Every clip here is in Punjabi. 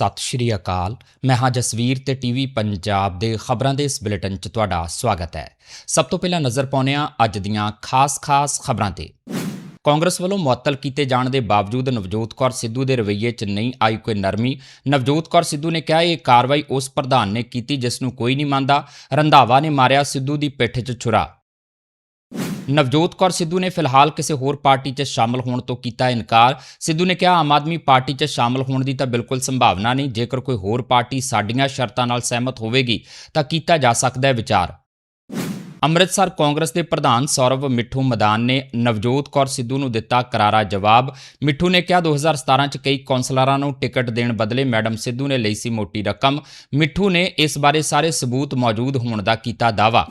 ਸਤਿ ਸ਼੍ਰੀ ਅਕਾਲ। ਮੈਂ ਹਾਂ ਜਸਵੀਰ ਤੇ ਟੀਵੀ ਪੰਜਾਬ ਦੇ ਖਬਰਾਂ ਦੇ ਇਸ ਬੁਲੇਟਿਨ 'ਚ ਤੁਹਾਡਾ ਸਵਾਗਤ ਹੈ। ਸਭ ਤੋਂ ਪਹਿਲਾਂ ਨਜ਼ਰ ਪਾਉਂਦੇ ਹਾਂ ਅੱਜ ਦੀਆਂ ਖਾਸ-ਖਾਸ ਖਬਰਾਂ ਤੇ। ਕਾਂਗਰਸ ਵੱਲੋਂ ਮੁਅੱਤਲ ਕੀਤੇ ਜਾਣ ਦੇ ਬਾਵਜੂਦ ਨਵਜੋਤ ਕੌਰ ਸਿੱਧੂ ਦੇ ਰਵੱਈਏ 'ਚ ਨਹੀਂ ਆਈ ਕੋਈ ਨਰਮੀ। ਨਵਜੋਤ ਕੌਰ ਸਿੱਧੂ ਨੇ ਕਿਹਾ, ਇਹ ਕਾਰਵਾਈ ਉਸ ਪ੍ਰਧਾਨ ਨੇ ਕੀਤੀ ਜਿਸ ਨੂੰ ਕੋਈ ਨਹੀਂ ਮੰਨਦਾ। ਰੰਧਾਵਾ ਨੇ ਮਾਰਿਆ ਸਿੱਧੂ ਦੀ ਪਿੱਠ 'ਚ ਛੁਰਾ। ਨਵਜੋਤ ਕੌਰ ਸਿੱਧੂ ਨੇ ਫਿਲਹਾਲ ਕਿਸੇ ਹੋਰ ਪਾਰਟੀ 'ਚ ਸ਼ਾਮਲ ਹੋਣ ਤੋਂ ਕੀਤਾ ਇਨਕਾਰ। ਸਿੱਧੂ ਨੇ ਕਿਹਾ, ਆਮ ਆਦਮੀ ਪਾਰਟੀ 'ਚ ਸ਼ਾਮਲ ਹੋਣ ਦੀ ਤਾਂ ਬਿਲਕੁਲ ਸੰਭਾਵਨਾ ਨਹੀਂ। ਜੇਕਰ ਕੋਈ ਹੋਰ ਪਾਰਟੀ ਸਾਡੀਆਂ ਸ਼ਰਤਾਂ ਨਾਲ ਸਹਿਮਤ ਹੋਵੇਗੀ, ਤਾਂ ਕੀਤਾ ਜਾ ਸਕਦਾ ਹੈ ਵਿਚਾਰ। ਅੰਮ੍ਰਿਤਸਰ ਕਾਂਗਰਸ ਦੇ ਪ੍ਰਧਾਨ ਸੌਰਵ ਮਿੱਠੂ ਮਦਾਨ ਨੇ ਨਵਜੋਤ ਕੌਰ ਸਿੱਧੂ ਨੂੰ ਦਿੱਤਾ ਕਰਾਰਾ ਜਵਾਬ। ਮਿੱਠੂ ਨੇ ਕਿਹਾ 2017 ਚ ਕਈ ਕੌਂਸਲਰਾਂ ਨੂੰ ਟਿਕਟ ਦੇਣ ਬਦਲੇ ਮੈਡਮ ਸਿੱਧੂ ਨੇ ਲਈ ਸੀ ਮੋਟੀ ਰਕਮ। ਮਿੱਠੂ ਨੇ ਇਸ ਬਾਰੇ ਸਾਰੇ ਸਬੂਤ ਮੌਜੂਦ ਹੋਣ ਦਾ ਕੀਤਾ ਦਾਅਵਾ।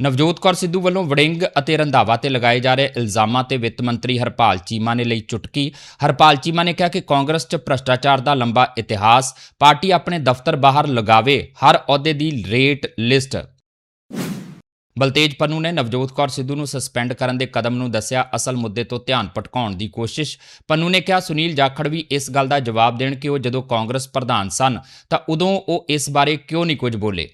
ਨਵਜੋਤ ਕੌਰ ਸਿੱਧੂ ਵੱਲੋਂ ਵੜਿੰਗ ਅਤੇ ਰੰਧਾਵਾ ਤੇ ਲਗਾਏ ਜਾ ਰਹੇ ਇਲਜ਼ਾਮਾਂ ਤੇ ਵਿੱਤ ਮੰਤਰੀ ਹਰਪਾਲ ਚੀਮਾ ਨੇ ਲਈ ਚੁਟਕੀ। ਹਰਪਾਲ ਚੀਮਾ ਨੇ ਕਿਹਾ ਕਿ ਕਾਂਗਰਸ 'ਚ ਭ੍ਰਸ਼ਟਾਚਾਰ ਦਾ ਲੰਬਾ ਇਤਿਹਾਸ ਪਾਰਟੀ ਆਪਣੇ ਦਫ਼ਤਰ ਬਾਹਰ ਲਗਾਵੇ, ਹਰ ਅਹੁਦੇ ਦੀ ਰੇਟ ਲਿਸਟ। ਬਲਤੇਜ ਪੰਨੂ ਨੇ ਨਵਜੋਤ ਕੌਰ ਸਿੱਧੂ ਨੂੰ ਸਸਪੈਂਡ ਕਰਨ ਦੇ ਕਦਮ ਨੂੰ ਦੱਸਿਆ, ਅਸਲ ਮੁੱਦੇ ਤੋਂ ਧਿਆਨ ਭਟਕਾਉਣ ਦੀ ਕੋਸ਼ਿਸ਼। ਪੰਨੂ ਨੇ ਕਿਹਾ, ਸੁਨੀਲ ਜਾਖੜ ਵੀ ਇਸ ਗੱਲ ਦਾ ਜਵਾਬ ਦੇਣ ਕਿ ਉਹ ਜਦੋਂ ਕਾਂਗਰਸ ਪ੍ਰਧਾਨ ਸਨ, ਤਾਂ ਉਦੋਂ ਉਹ ਇਸ ਬਾਰੇ ਕਿਉਂ ਨਹੀਂ ਕੁਝ ਬੋਲੇ?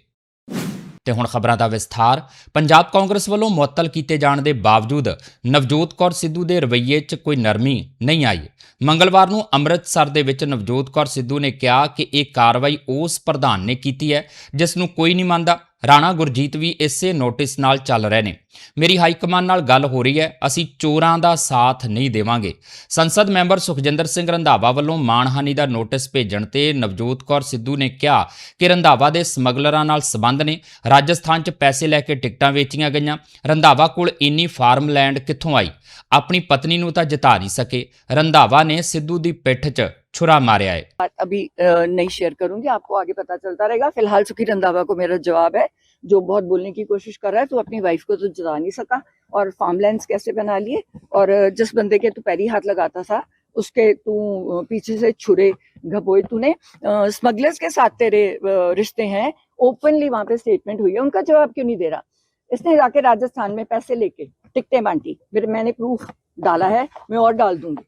ਤੇ ਹੁਣ ਖਬਰਾਂ ਦਾ ਵਿਸਥਾਰ। ਪੰਜਾਬ ਕਾਂਗਰਸ ਵੱਲੋਂ ਮੁਅੱਤਲ ਕੀਤੇ ਜਾਣ ਦੇ ਬਾਵਜੂਦ ਨਵਜੋਤ ਕੌਰ ਸਿੱਧੂ ਦੇ ਰਵੱਈਏ 'ਚ ਕੋਈ ਨਰਮੀ ਨਹੀਂ ਆਈ। ਮੰਗਲਵਾਰ ਨੂੰ ਅੰਮ੍ਰਿਤਸਰ ਦੇ ਵਿੱਚ ਨਵਜੋਤ ਕੌਰ ਸਿੱਧੂ ਨੇ ਕਿਹਾ ਕਿ ਇਹ ਕਾਰਵਾਈ ਉਸ ਪ੍ਰਧਾਨ ਨੇ ਕੀਤੀ ਹੈ, ਜਿਸ ਨੂੰ ਕੋਈ ਨਹੀਂ ਮੰਨਦਾ। ਰਾਣਾ ਗੁਰਜੀਤ ਵੀ ਇਸੇ ਨੋਟਿਸ ਨਾਲ ਚੱਲ ਰਹੇ ਨੇ। ਮੇਰੀ ਹਾਈ ਕਮਾਨ ਨਾਲ ਗੱਲ ਹੋ ਰਹੀ ਹੈ, ਅਸੀਂ ਚੋਰਾਂ ਦਾ ਸਾਥ ਨਹੀਂ ਦੇਵਾਂਗੇ। ਸੰਸਦ ਮੈਂਬਰ ਸੁਖਜਿੰਦਰ ਸਿੰਘ ਰੰਧਾਵਾ ਵੱਲੋਂ ਮਾਣਹਾਨੀ ਦਾ ਨੋਟਿਸ ਭੇਜਣ ਤੇ ਨਵਜੋਤ ਕੌਰ ਸਿੱਧੂ ਨੇ ਕਿਹਾ ਕਿ ਰੰਧਾਵਾ ਦੇ ਸਮਗਲਰਾਂ ਨਾਲ ਸਬੰਧ ਨੇ। ਰਾਜਸਥਾਨ 'ਚ ਪੈਸੇ ਲੈ ਕੇ ਟਿਕਟਾਂ ਵੇਚੀਆਂ ਗਈਆਂ। ਰੰਧਾਵਾ ਕੋਲ ਇੰਨੀ ਫਾਰਮ ਲੈਂਡ ਕਿੱਥੋਂ ਆਈ? ਆਪਣੀ ਪਤਨੀ ਨੂੰ ਤਾਂ ਜਿਤਾ ਨਹੀਂ ਸਕੇ। ਰੰਧਾਵਾ ਨੇ ਸਿੱਧੂ ਦੀ ਪਿੱਠ 'ਚ छुरा मारे आए। अभी नहीं शेयर करूँगी, आपको आगे पता चलता रहेगा। फ़िलहाल सुखी रंधावा को मेरा जवाब है, जो बहुत बोलने की कोशिश कर रहा है तो अपनी वाइफ को तो जता नहीं सका और फार्मलैंड्स कैसे बना लिए? और जिस बंदे के तू पैरी हाथ लगाता था, उसके तू पीछे से छुरे घबोए तूने। स्मगलर्स के साथ तेरे रिश्ते हैं ओपनली वहाँ पे स्टेटमेंट हुई है, उनका जवाब क्यों नहीं दे रहा? इसने जाके राजस्थान में पैसे लेके टिकटें बांटी फिर मैंने प्रूफ डाला है, मैं और डाल दूँगी।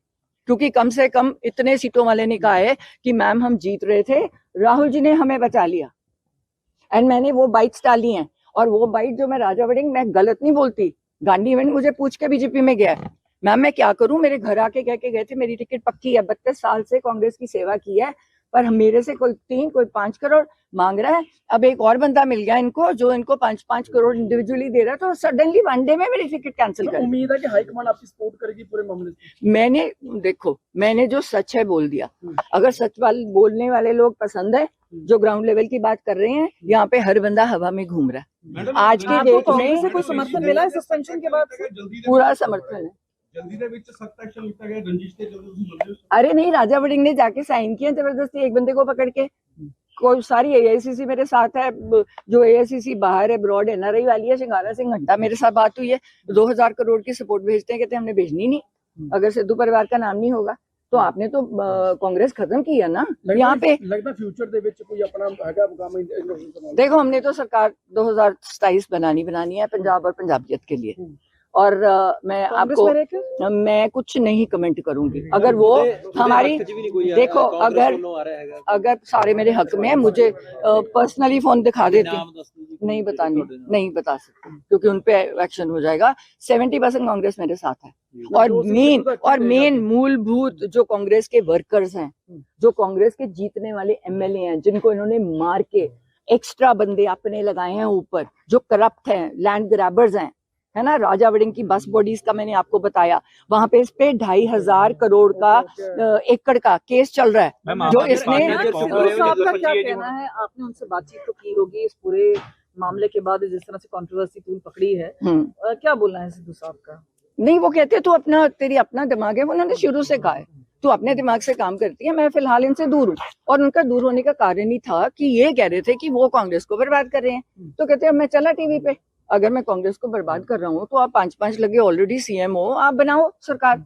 क्योंकि कम से कम इतने सीटों वाले ने कहा है कि मैम हम जीत रहे थे, राहुल जी ने हमें बचा लिया। एंड मैंने वो बाइट्स डाली हैं और वो बाइट जो मैं राजा वडिंग मैं गलत नहीं बोलती। गांधी इवेंट मुझे पूछ के बीजेपी में गया। है मैम, मैं क्या करूँ? मेरे घर आके कह के गए थे, मेरी टिकट पक्की है, बत्तीस साल से कांग्रेस की सेवा की है। पर मेरे से कोई तीन कोई पाँच करोड़ मांग रहा है। अब एक और बंदा मिल गया इनको जो इनको पाँच पाँच करोड़ इंडिविजुअली दे रहा है तो सडनली वन डे में मेरी टिकट कैंसिल कर उम्मीद है कि हाईकमान आपकी सपोर्ट करेगी पूरे मामले में। मैंने देखो मैंने जो सच है बोल दिया। हम्म। अगर सच वाले बोलने वाले लोग पसंद है जो ग्राउंड लेवल की बात कर रहे हैं यहाँ पे हर बंदा हवा में घूम रहा है। आज की डेट में कोई समर्थन मिला है सस्पेंशन के बाद पूरा समर्थन है। ਜਲਦੀ ਦੇ ਵਿੱਚ ਸਖਤ ਐਕਸ਼ਨ ਲਿੱਤਾ ਗਿਆ ਰੰਜਿਸ਼ ਤੇ ਜਦੋਂ ਤੁਸੀਂ ਬੋਲਦੇ ਹੋ अरे नहीं राजा वडिंग ने जाके साइन किया जबरदस्ती एक बंदे को पकड़ के कोई सारी एआईसीसी मेरे साथ है ब- जो एआईसीसी बाहर है ब्रॉड एनआरआई वाली है सिंगारा सिंह घंटा मेरे साथ बात हुई है दो हजार करोड़ की सपोर्ट भेजते हैं कहते हैं हमने भेजनी नहीं अगर सिद्धू परिवार का नाम नहीं होगा तो आपने तो अ, कांग्रेस खत्म की है ना यहाँ पे ਲੱਗਦਾ ਫਿਊਚਰ ਦੇ ਵਿੱਚ ਕੋਈ ਆਪਣਾ ਹੈਗਾ ਮੁਕਾਮ ਇੰਡਸਟਰੀ ਬਣਾਉਣ देखो हमने तो सरकार 2027 बनानी बनानी है पंजाब और पंजाबियत के लिए हम्म। और मैं आपको मैं कुछ नहीं कमेंट करूँगी। अगर वो हमारी देखो अगर अगर सारे मेरे हक में है मुझे पर्सनली फ़ोन दिखा देते नहीं बताने नहीं बता सकते क्योंकि उनपे एक्शन हो जाएगा। सेवेंटी परसेंट कांग्रेस मेरे साथ है। और मेन और मेन मूलभूत जो कांग्रेस के वर्कर्स हैं जो कांग्रेस के जीतने वाले एमएलए हैं जिनको इन्होंने मार के एक्स्ट्रा बंदे अपने लगाए हैं ऊपर जो करप्ट हैं लैंड ग्रैबर्स हैं है ना? राजा वडिंग की बस बॉडीज का मैंने आपको बताया। वहाँ पे इस पे ढाई हज़ार करोड़ का एकड़ का केस चल रहा है। जो इसने साहब का क्या कहना है? आपने उनसे बातचीत तो की होगी इस पूरे मामले के बाद जिस तरह से कंट्रोवर्सी टूल पकड़ी है। हम्म, क्या बोलना है सिद्धू साहब का? नहीं वो कहते तू अपना तेरी अपना दिमाग है उन्होंने शुरू से कहा है। तू अपने दिमाग से काम करती है मैं फ़िलहाल इनसे दूर हूँ। और उनका दूर होने का कारण ही था कि ये कह रहे थे कि वो कांग्रेस को बर्बाद कर रहे हैं। तो कहते हैं मैं चला टीवी पे। अगर मैं कांग्रेस को बर्बाद कर रहा हूँ तो आप पाँच पाँच लगे ऑलरेडी सीएम हो आप बनाओ सरकार।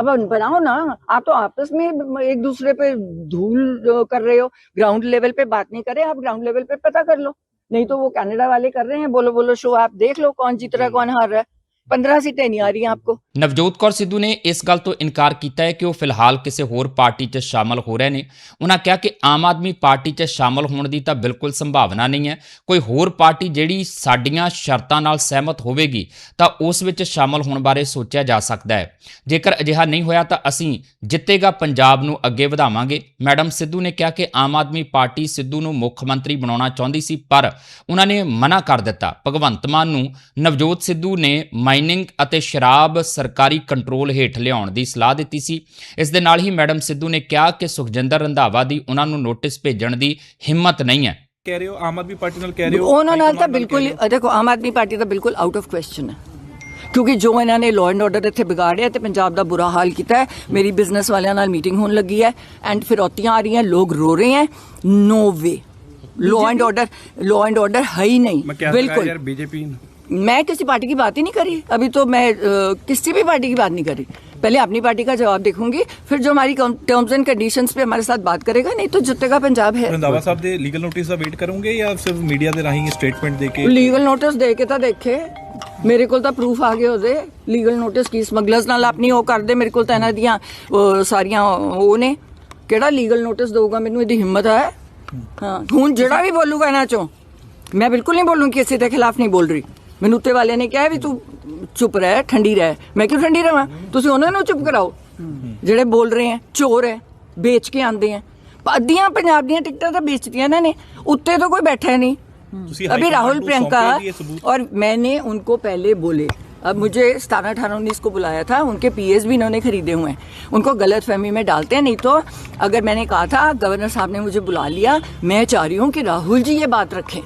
अब बनाओ ना आप तो आपस में एक दूसरे पे धूल कर रहे हो ग्राउंड लेवल पे बात नहीं कर रहे आप ग्राउंड लेवल पे पता कर लो। नहीं तो वो कनाडा वाले कर रहे हैं बोलो बोलो शो आप देख लो कौन जीत रहा है कौन हार रहा है। 15 ਸੀਟਾਂ ਨਹੀਂ ਆ ਰਹੀਆਂ ਆਪਕੋ ਨਵਜੋਤ ਕੌਰ ਸਿੱਧੂ ਨੇ ਇਸ ਗੱਲ ਤੋਂ ਇਨਕਾਰ ਕੀਤਾ ਹੈ ਕਿ ਉਹ ਫਿਲਹਾਲ ਕਿਸੇ ਹੋਰ ਪਾਰਟੀ 'ਚ ਸ਼ਾਮਲ ਹੋ ਰਹੇ ਨੇ ਉਹਨਾਂ ਕਿਹਾ ਕਿ ਆਮ ਆਦਮੀ ਪਾਰਟੀ 'ਚ ਸ਼ਾਮਲ ਹੋਣ ਦੀ ਤਾਂ ਬਿਲਕੁਲ ਸੰਭਾਵਨਾ ਨਹੀਂ ਹੈ ਕੋਈ ਹੋਰ ਪਾਰਟੀ ਜਿਹੜੀ ਸਾਡੀਆਂ ਸ਼ਰਤਾਂ ਨਾਲ ਸਹਿਮਤ ਹੋਵੇਗੀ ਤਾਂ ਉਸ ਵਿੱਚ ਸ਼ਾਮਲ ਹੋਣ ਬਾਰੇ ਸੋਚਿਆ ਜਾ ਸਕਦਾ ਹੈ ਜੇਕਰ ਅਜਿਹਾ ਨਹੀਂ ਹੋਇਆ ਤਾਂ ਅਸੀਂ ਜਿੱਤੇਗਾ ਪੰਜਾਬ ਨੂੰ ਅੱਗੇ ਵਧਾਵਾਂਗੇ ਮੈਡਮ ਸਿੱਧੂ ਨੇ ਕਿਹਾ ਕਿ ਆਮ ਆਦਮੀ ਪਾਰਟੀ ਸਿੱਧੂ ਨੂੰ ਮੁੱਖ ਮੰਤਰੀ ਬਣਾਉਣਾ ਚਾਹੁੰਦੀ ਸੀ ਪਰ ਉਹਨਾਂ ਨੇ ਮਨਾ ਕਰ ਦਿੱਤਾ ਭਗਵੰਤ ਮਾਨ ਨੂੰ ਨਵਜੋਤ ਸਿੱਧੂ ਨੇ ਮਾਈਨਿੰਗ ਅਤੇ ਸ਼ਰਾਬ ਸਰਕਾਰੀ ਕੰਟਰੋਲ ਹੇਠ ਲਿਆਉਣ ਦੀ ਸਲਾਹ ਦਿੱਤੀ ਸੀ। ਇਸ ਦੇ ਨਾਲ ਹੀ ਮੈਡਮ ਸਿੱਧੂ ਨੇ ਕਿਹਾ ਕਿ ਸੁਖਜਿੰਦਰ ਰੰਧਾਵਾ ਦੀ ਉਹਨਾਂ ਨੂੰ ਨੋਟਿਸ ਭੇਜਣ ਦੀ ਹਿੰਮਤ ਨਹੀਂ ਹੈ। ਕਹਿ ਰਹੇ ਹੋ ਆਮ ਆਦਮੀ ਪਾਰਟੀ ਨਾਲ ਕਹਿ ਰਹੇ ਹੋ ਉਹਨਾਂ ਨਾਲ ਤਾਂ ਬਿਲਕੁਲ ਦੇਖੋ ਆਮ ਆਦਮੀ ਪਾਰਟੀ ਤਾਂ ਬਿਲਕੁਲ ਆਊਟ ਆਫ ਕੁਐਸਚਨ ਹੈ। ਕਿਉਂਕਿ ਜੋ ਇਹਨਾਂ ਨੇ ਲਾਅ ਐਂਡ ਆਰਡਰ ਇੱਥੇ ਵਿਗਾੜਿਆ ਤੇ ਪੰਜਾਬ ਦਾ ਬੁਰਾ ਹਾਲ ਕੀਤਾ ਹੈ ਮੇਰੀ ਬਿਜ਼ਨਸ ਵਾਲਿਆਂ ਨਾਲ ਮੀਟਿੰਗ ਹੋਣ ਲੱਗੀ ਹੈ ਐਂਡ ਫਿਰੌਤੀਆਂ ਆ ਰਹੀਆਂ ਲੋਕ ਰੋ ਰਹੇ ਹੈ। No way law and order law and order ਹੈ ਹੀ ਨਹੀਂ। ਬਿਲਕੁਲ। ਯਾਰ ਬੀਜੇਪੀ रहा बिल्कुल यार बीजेपी मैं किसी पार्टी की बात ही नहीं करी अभी तो मैं अ, किसी भी पार्टी की बात नहीं करी पहले अपनी पार्टी का जवाब देखूंगी फिर जो हमारी टर्म्स एंड कंडीशंस पे हमारे साथ बात करेगा नहीं तो जितेगा पंजाब है ਰੰਧਾਵਾ ਸਾਹਿਬ ਦੇ ਲੀਗਲ ਨੋਟਿਸ ਦਾ ਵੇਟ ਕਰੋਗੇ ਜਾਂ ਸਿਰਫ ਮੀਡੀਆ ਦੇ ਰਾਹੀਂ ਸਟੇਟਮੈਂਟ ਦੇ ਕੇ ਲੀਗਲ ਨੋਟਿਸ ਦੇ ਕੇ ਤਾਂ ਦੇਖੇ ਮੇਰੇ ਕੋਲ ਤਾਂ ਪ੍ਰੂਫ ਆ ਗਏ ਉਹਦੇ ਲੀਗਲ ਨੋਟਿਸ ਕੀ ਸਮਗਲਰਸ ਨਾਲ ਆਪਣੀ ਉਹ ਕਰਦੇ ਮੇਰੇ ਕੋਲ ਤਾਂ ਇਹਨਾਂ ਦੀਆਂ ਉਹ, ਸਾਰੀਆਂ ਉਹ ਨੇ ਕਿਹੜਾ ਲੀਗਲ ਨੋਟਿਸ ਦਊਗਾ ਮੈਨੂੰ ਇਹਦੀ ਹਿੰਮਤ ਹੈ ਹਾਂ ਹੁਣ ਜਿਹੜਾ ਵੀ ਬੋਲੂਗਾ ਇਹਨਾਂ ਚੋਂ ਮੈਂ ਬਿਲਕੁਲ ਨਹੀਂ ਬੋਲੂੰ ਕਿਸੇ ਦੇ ਖਿਲਾਫ ਨਹੀਂ ਬੋਲ ਰਹੀ ਮੈਨੂੰ ਉੱਤੇ ਵਾਲੇ ਨੇ ਕਿਹਾ ਵੀ ਤੂੰ ਚੁੱਪ ਰਹਿ ਠੰਡੀ ਰਹਿ ਮੈਂ ਕਿਉਂ ਠੰਡੀ ਰਵਾਂ ਤੁਸੀਂ ਉਹਨਾਂ ਨੂੰ ਚੁੱਪ ਕਰਾਓ ਜਿਹੜੇ ਬੋਲ ਰਹੇ ਹੈ ਚੋਰ ਹੈ ਵੇਚ ਕੇ ਆਂਦੇ ਹੈ ਅੱਧੀਆਂ ਪੰਜਾਬ ਦੀਆਂ ਟਿਕਟਾਂ ਤਾਂ ਵੇਚਤੀਆਂ ਇਹਨਾਂ ਨੇ ਉੱਤੇ ਤਾਂ ਕੋਈ ਬੈਠਾ ਨਹੀਂ ਤੁਸੀਂ अभी हाईकमान राहुल को प्रियंका सौंपेगी ये सबूत? और मैंने उनको पहले बोले अब मुझे सतारह अठारह उन्नीस को बुलाया था उनके पीएस भी इन्होंने खरीदे हुए हैं उनको गलत फहमी में डालते हैं नहीं तो अगर मैंने कहा था गवर्नर साहब ने मुझे बुला लिया मैं चाह रही हूँ कि राहुल जी ये बात रखें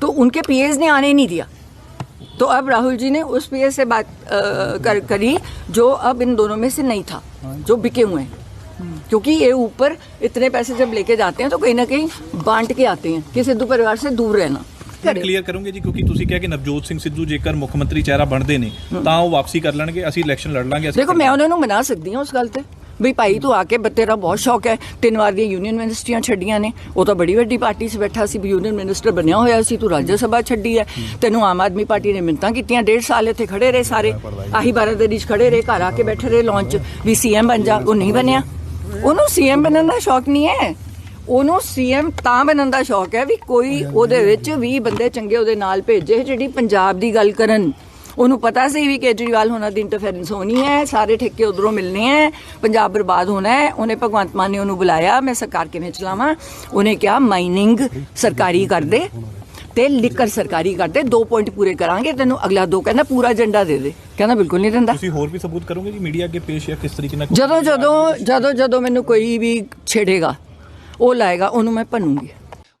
तो उनके पीएस ने आने नहीं दिया तो अब राहुल जी ने उस पीएस से बात अ, कर, करी जो अब इन दोनों में से नहीं था जो बिके हुए हैं क्योंकि ये ऊपर इतने पैसे जब लेके जाते हैं तो कहीं ना कहीं बांट के आते हैं कि सिद्धू परिवार से दूर रहना ਕਲੀਅਰ ਕਰੋਗੇ ਜੀ ਕਿਉਂਕਿ ਤੁਸੀਂ ਕਿਹਾ ਕਿ ਨਵਜੋਤ ਸਿੰਘ ਸਿੱਧੂ ਜੇਕਰ ਮੁੱਖ ਮੰਤਰੀ ਚਿਹਰਾ ਬਣਦੇ ਨੇ ਤਾਂ ਉਹ ਵਾਪਸੀ ਕਰ ਲੈਣਗੇ ਅਸੀਂ ਇਲੈਕਸ਼ਨ ਲੜ ਲਾਂਗੇ ਅਸੀਂ ਦੇਖੋ ਮੈਂ ਉਹਨਾਂ ਨੂੰ ਮਨਾ ਸਕਦੀ ਹਾਂ ਉਸ ਗੱਲ ਤੇ ਵੀ ਭਾਈ ਤੂੰ ਆ ਕੇ ਬ- ਤੇਰਾ ਬਹੁਤ ਸ਼ੌਕ ਹੈ। ਤਿੰਨ ਵਾਰ ਦੀਆਂ ਯੂਨੀਅਨ ਮਿਨਿਸਟਰੀਆਂ ਛੱਡੀਆਂ ਨੇ। ਉਹ ਤਾਂ ਬੜੀ ਵੱਡੀ ਪਾਰਟੀ 'ਚ ਬੈਠਾ ਸੀ ਵੀ ਯੂਨੀਅਨ ਮਿਨਿਸਟਰ ਬਣਿਆ ਹੋਇਆ ਸੀ। ਤੂੰ ਰਾਜ ਸਭਾ ਛੱਡੀ ਹੈ। ਤੈਨੂੰ ਆਮ ਆਦਮੀ ਪਾਰਟੀ ਨੇ ਮਿੰਤਾਂ ਕੀਤੀਆਂ। ਡੇਢ ਸਾਲ ਇੱਥੇ ਖੜੇ ਰਹੇ ਸਾਰੇ। ਆਹੀ ਬਾਰਾਦਰੀ 'ਚ ਖੜੇ ਰਹੇ, ਘਰ ਆ ਕੇ ਬੈਠੇ ਰਹੇ ਲਾਂਚ ਵੀ ਸੀਐਮ ਬਣ ਜਾ। ਉਹ ਨਹੀਂ ਬਣਿਆ। ਉਹਨੂੰ ਸੀਐਮ ਬਣਨ ਦਾ ਸ਼ੌਕ ਨਹੀਂ ਹੈ। ਉਹਨੂੰ ਸੀਐਮ ਤਾਂ ਬਣਨ ਦਾ ਸ਼ੌਕ ਹੈ ਵੀ ਕੋਈ ਉਹਦੇ ਵਿੱਚ 20 ਬੰਦੇ ਚੰਗੇ ਉਹਦੇ ਨਾਲ ਭੇਜੇ। ਜਿਹੜੀ ਪੰਜਾਬ ਦੀ ਗੱਲ ਕਰਨ ਉਹਨੂੰ ਪਤਾ ਸੀ ਵੀ ਕੇਜਰੀਵਾਲ ਹੋਣਾ ਦੀ ਇੰਟਰਫੇਰੈਂਸ ਹੋਣੀ ਹੈ ਸਾਰੇ ਠੇਕੇ ਉਧਰੋਂ ਮਿਲਨੇ ਹੈ ਪੰਜਾਬ ਬਰਬਾਦ ਹੋਣਾ ਹੈ ਉਹਨੇ ਭਗਵੰਤ ਮਾਨ ਨੇ ਉਹਨੂੰ ਬੁਲਾਇਆ ਮੈਂ ਸਰਕਾਰ ਕਿਵੇਂ ਚਲਾਵਾਂ? ਉਹਨੇ ਕਿਹਾ ਮਾਈਨਿੰਗ ਸਰਕਾਰੀ ਕਰ ਦੇ ਤੇ ਲਿਕਰ ਸਰਕਾਰੀ ਕਰ ਦੇ ਦੋ ਪੁਆਇੰਟ ਪੂਰੇ ਕਰਾਂਗੇ ਤੈਨੂੰ ਅਗਲਾ ਦੋ ਕਹਿੰਦਾ ਪੂਰਾ ਏਜੰਡਾ ਦੇ ਦੇ। ਕਹਿੰਦਾ ਬਿਲਕੁਲ ਨਹੀਂ ਦਿੰਦਾ। ਤੁਸੀਂ ਹੋਰ ਵੀ ਸਬੂਤ ਕਰੋਗੇ ਜੀ ਮੀਡੀਆ ਅੱਗੇ ਪੇਸ਼ ਜਾਂ ਕਿਸ ਤਰੀਕੇ ਨਾਲ ਜਦੋਂ ਜਦੋਂ ਜਦੋਂ ਜਦੋਂ ਮੈਨੂੰ ਕੋਈ ਵੀ ਛੇੜੇਗਾ ਉਹ ਲਾਏਗਾ ਉਹਨੂੰ ਮੈਂ ਭੰਨੂੰਗੀ।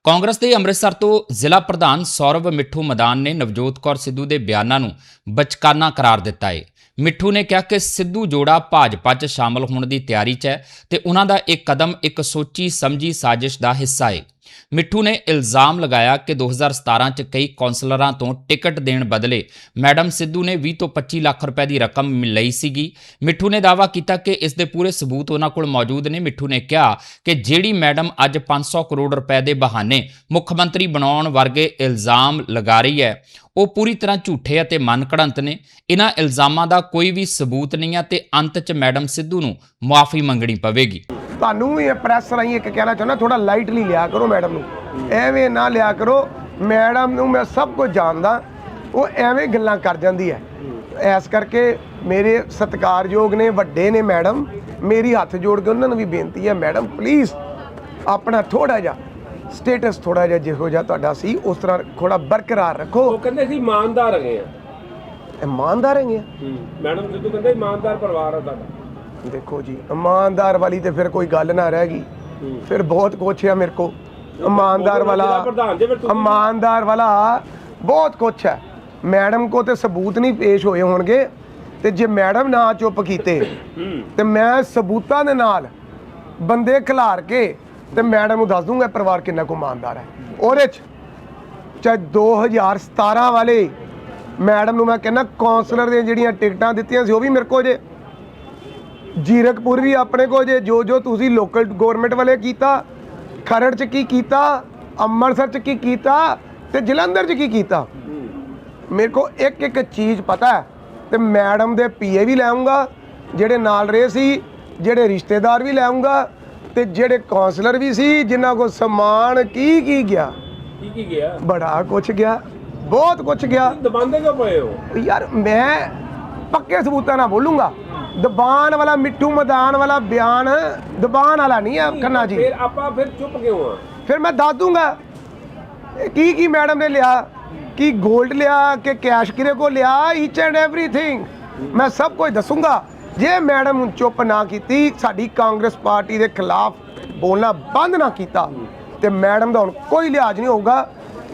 ਕਾਂਗਰਸ ਦੇ ਅੰਮ੍ਰਿਤਸਰ ਤੋਂ ਜ਼ਿਲ੍ਹਾ ਪ੍ਰਧਾਨ ਸੌਰਵ ਮਿੱਠੂ ਮਦਾਨ ਨੇ ਨਵਜੋਤ ਕੌਰ ਸਿੱਧੂ ਦੇ ਬਿਆਨਾਂ ਨੂੰ ਬਚਕਾਨਾ ਕਰਾਰ ਦਿੱਤਾ ਹੈ ਮਿੱਠੂ ਨੇ ਕਿਹਾ ਕਿ ਸਿੱਧੂ ਜੋੜਾ ਭਾਜਪਾ 'ਚ ਸ਼ਾਮਲ ਹੋਣ ਦੀ ਤਿਆਰੀ 'ਚ ਹੈ ਤੇ ਉਹਨਾਂ ਦਾ ਇਹ ਕਦਮ ਇੱਕ ਸੋਚੀ ਸਮਝੀ ਸਾਜ਼ਿਸ਼ ਦਾ ਹਿੱਸਾ ਹੈ ਮਿੱਠੂ ਨੇ ਇਲਜ਼ਾਮ ਲਗਾਇਆ ਕਿ 2017 'ਚ ਕਈ ਕੌਂਸਲਰਾਂ ਤੋਂ ਟਿਕਟ ਦੇਣ ਬਦਲੇ ਮੈਡਮ ਸਿੱਧੂ ਨੇ 20 ਤੋਂ 25 ਲੱਖ ਰੁਪਏ ਦੀ ਰਕਮ ਲਈ ਸੀਗੀ। ਮਿੱਠੂ ਨੇ ਦਾਅਵਾ ਕੀਤਾ ਕਿ ਇਸ ਦੇ ਪੂਰੇ ਸਬੂਤ ਉਹਨਾਂ ਕੋਲ ਮੌਜੂਦ ਨੇ। ਮਿੱਠੂ ਨੇ ਕਿਹਾ ਕਿ ਜਿਹੜੀ ਮੈਡਮ ਅੱਜ 500 ਕਰੋੜ ਰੁਪਏ ਦੇ ਬਹਾਨੇ ਮੁੱਖ ਮੰਤਰੀ ਬਣਾਉਣ ਵਰਗੇ ਇਲਜ਼ਾਮ ਲਗਾ ਰਹੀ ਹੈ, ਉਹ ਪੂਰੀ ਤਰ੍ਹਾਂ ਝੂਠੇ ਅਤੇ ਮਨਕੜੰਤ ਨੇ। ਇਹਨਾਂ ਇਲਜ਼ਾਮਾਂ ਦਾ ਕੋਈ ਵੀ ਸਬੂਤ ਨਹੀਂ ਹੈ ਤੇ ਅੰਤ 'ਚ ਮੈਡਮ ਸਿੱਧੂ ਨੂੰ ਮੁਆਫੀ ਮੰਗਣੀ ਪਵੇਗੀ। ਤੁਹਾਨੂੰ ਵੀ ਪ੍ਰੈਸ ਰਾਹੀਂ ਇੱਕ ਕਹਿਣਾ ਚਾਹੁੰਦਾ ਥੋੜਾ ਲਾਈਟਲੀ ਲਿਆ ਕਰੋ ਮੈਡਮ ਨੂੰ। ਐਵੇਂ ਨਾ ਲਿਆ ਕਰੋ ਮੈਡਮ ਨੂੰ ਮੈਂ ਸਭ ਕੁਝ ਜਾਣਦਾ ਉਹ ਐਵੇਂ ਗੱਲਾਂ ਕਰ ਜਾਂਦੀ ਹੈ। ਐਸ ਕਰਕੇ ਮੇਰੇ ਸਤਿਕਾਰਯੋਗ ਨੇ ਵੱਡੇ ਨੇ ਮੈਡਮ ਮੇਰੀ ਹੱਥ ਜੋੜ ਕੇ ਉਹਨਾਂ ਨੂੰ ਵੀ ਬੇਨਤੀ ਹੈ ਮੈਡਮ ਪਲੀਜ਼ ਆਪਣਾ ਥੋੜਾ ਜਿਹਾ ਸਟੇਟਸ ਥੋੜਾ ਜਿਹਾ ਜਿਹੋ ਜਿਹਾ ਤੁਹਾਡਾ ਸੀ ਉਸ ਤਰ੍ਹਾਂ ਥੋੜਾ ਬਰਕਰਾਰ ਰੱਖੋ। ਉਹ ਕਹਿੰਦੇ ਸੀ ਇਮਾਨਦਾਰ ਹੈਗੇ ਆ। ਇਮਾਨਦਾਰ ਹੈਗੇ ਆ? ਮੈਡਮ ਸਿੱਧੂ ਕਹਿੰਦੇ ਇਮਾਨਦਾਰ ਪਰਿਵਾਰ ਆ ਸਾਡਾ ਦੇਖੋ ਜੀ ਇਮਾਨਦਾਰ ਵਾਲੀ ਤੇ ਫਿਰ ਕੋਈ ਗੱਲ ਨਾ ਰਹਿ ਗਈ। ਫਿਰ ਬਹੁਤ ਕੁਛ ਆ ਮੇਰੇ ਕੋ ਇਮਾਨਦਾਰ ਵਾਲਾ ਇਮਾਨਦਾਰ ਵਾਲਾ ਬਹੁਤ ਕੁਛ ਹੈ। ਮੈਡਮ ਕੋ ਤੇ ਸਬੂਤ ਨਹੀਂ ਪੇਸ਼ ਹੋਏ ਹੋਣਗੇ ਤੇ ਜੇ ਮੈਡਮ ਨਾ ਚੁੱਪ ਕੀਤੇ ਤੇ ਮੈਂ ਸਬੂਤਾਂ ਦੇ ਨਾਲ ਬੰਦੇ ਖਿਲਾਰ ਕੇ ਤੇ ਮੈਡਮ ਨੂੰ ਦੱਸ ਦੂੰਗਾ ਪਰਿਵਾਰ ਕਿੰਨਾ ਕੁ ਇਮਾਨਦਾਰ ਹੈ। ਉਹਦੇ ਚ ਚਾਹੇ 2017 ਵਾਲੇ ਮੈਡਮ ਨੂੰ ਮੈਂ ਕਹਿੰਦਾ ਕਾਉਂਸਲਰ ਦੀਆਂ ਜਿਹੜੀਆਂ ਟਿਕਟਾਂ ਦਿੱਤੀਆਂ ਸੀ ਉਹ ਵੀ ਮੇਰੇ ਕੋਲ ਜੇ। ਜੀਰਕਪੁਰ ਵੀ ਆਪਣੇ ਕੋਲ ਜੇ ਜੋ ਜੋ ਤੁਸੀਂ ਲੋਕਲ ਗਵਰਨਮੈਂਟ ਵਾਲੇ ਕੀਤਾ ਖਰੜ ਚ ਕੀ ਕੀਤਾ? ਅੰਮ੍ਰਿਤਸਰ ਚ ਕੀ ਕੀਤਾ? ਤੇ ਜਲੰਧਰ ਚ ਕੀ ਕੀਤਾ? ਮੇਰੇ ਕੋ ਇੱਕ ਇੱਕ ਚੀਜ਼ ਪਤਾ ਹੈ ਤੇ ਮੈਡਮ ਦੇ ਪੀਏ ਵੀ ਲਾਉਂਗਾ ਜਿਹੜੇ ਨਾਲ ਰਹੇ ਸੀ ਜਿਹੜੇ ਰਿਸ਼ਤੇਦਾਰ ਵੀ ਲਾਉਂਗਾ ਤੇ ਜਿਹੜੇ ਕਾਉਂਸਲਰ ਵੀ ਸੀ ਜਿਨ੍ਹਾਂ ਕੋ ਸਮਾਨ ਕੀ ਕੀ ਗਿਆ? ਕੀ ਕੀ ਗਿਆ? ਬੜਾ ਕੁਛ ਗਿਆ ਬਹੁਤ ਕੁਛ ਗਿਆ। ਦਬਾਉਂਦੇ ਕਿਉਂ ਪਏ ਹੋ? ਯਾਰ ਮੈਂ ਪੱਕੇ ਸਬੂਤਾਂ ਨਾਲ ਬੋਲੂੰਗਾ। ਦਬਾਨ ਵਾਲਾ ਮਿੱਠੂ ਮੈਦਾਨ ਵਾਲਾ ਬਿਆਨ ਦਬਾਨ ਵਾਲਾ ਨਹੀਂ ਹੈ ਖੰਨਾ ਜੀ। ਫਿਰ ਆਪਾਂ ਫਿਰ ਚੁੱਪ ਕਿਉਂ ਆ? ਫਿਰ ਮੈਂ ਦੱਸ ਦੂੰਗਾ ਕੀ ਕੀ ਮੈਡਮ ਨੇ ਲਿਆ ਕੀ 골ਡ ਲਿਆ ਕਿ ਕੈਸ਼ ਕਿਰੇ ਕੋ ਲਿਆ ਈਚ ਐਂਡ ਐਵਰੀਥਿੰਗ ਮੈਂ ਸਭ ਕੁਝ ਦੱਸੂੰਗਾ। ਜੇ ਮੈਡਮ ਹੁਣ ਚੁੱਪ ਨਾ ਕੀਤੀ ਸਾਡੀ ਕਾਂਗਰਸ ਪਾਰਟੀ ਦੇ ਖਿਲਾਫ ਬੋਲਣਾ ਬੰਦ ਨਾ ਕੀਤਾ ਤੇ ਮੈਡਮ ਦਾ ਹੁਣ ਕੋਈ ਲਿਹਾਜ਼ ਨਹੀਂ ਹੋਊਗਾ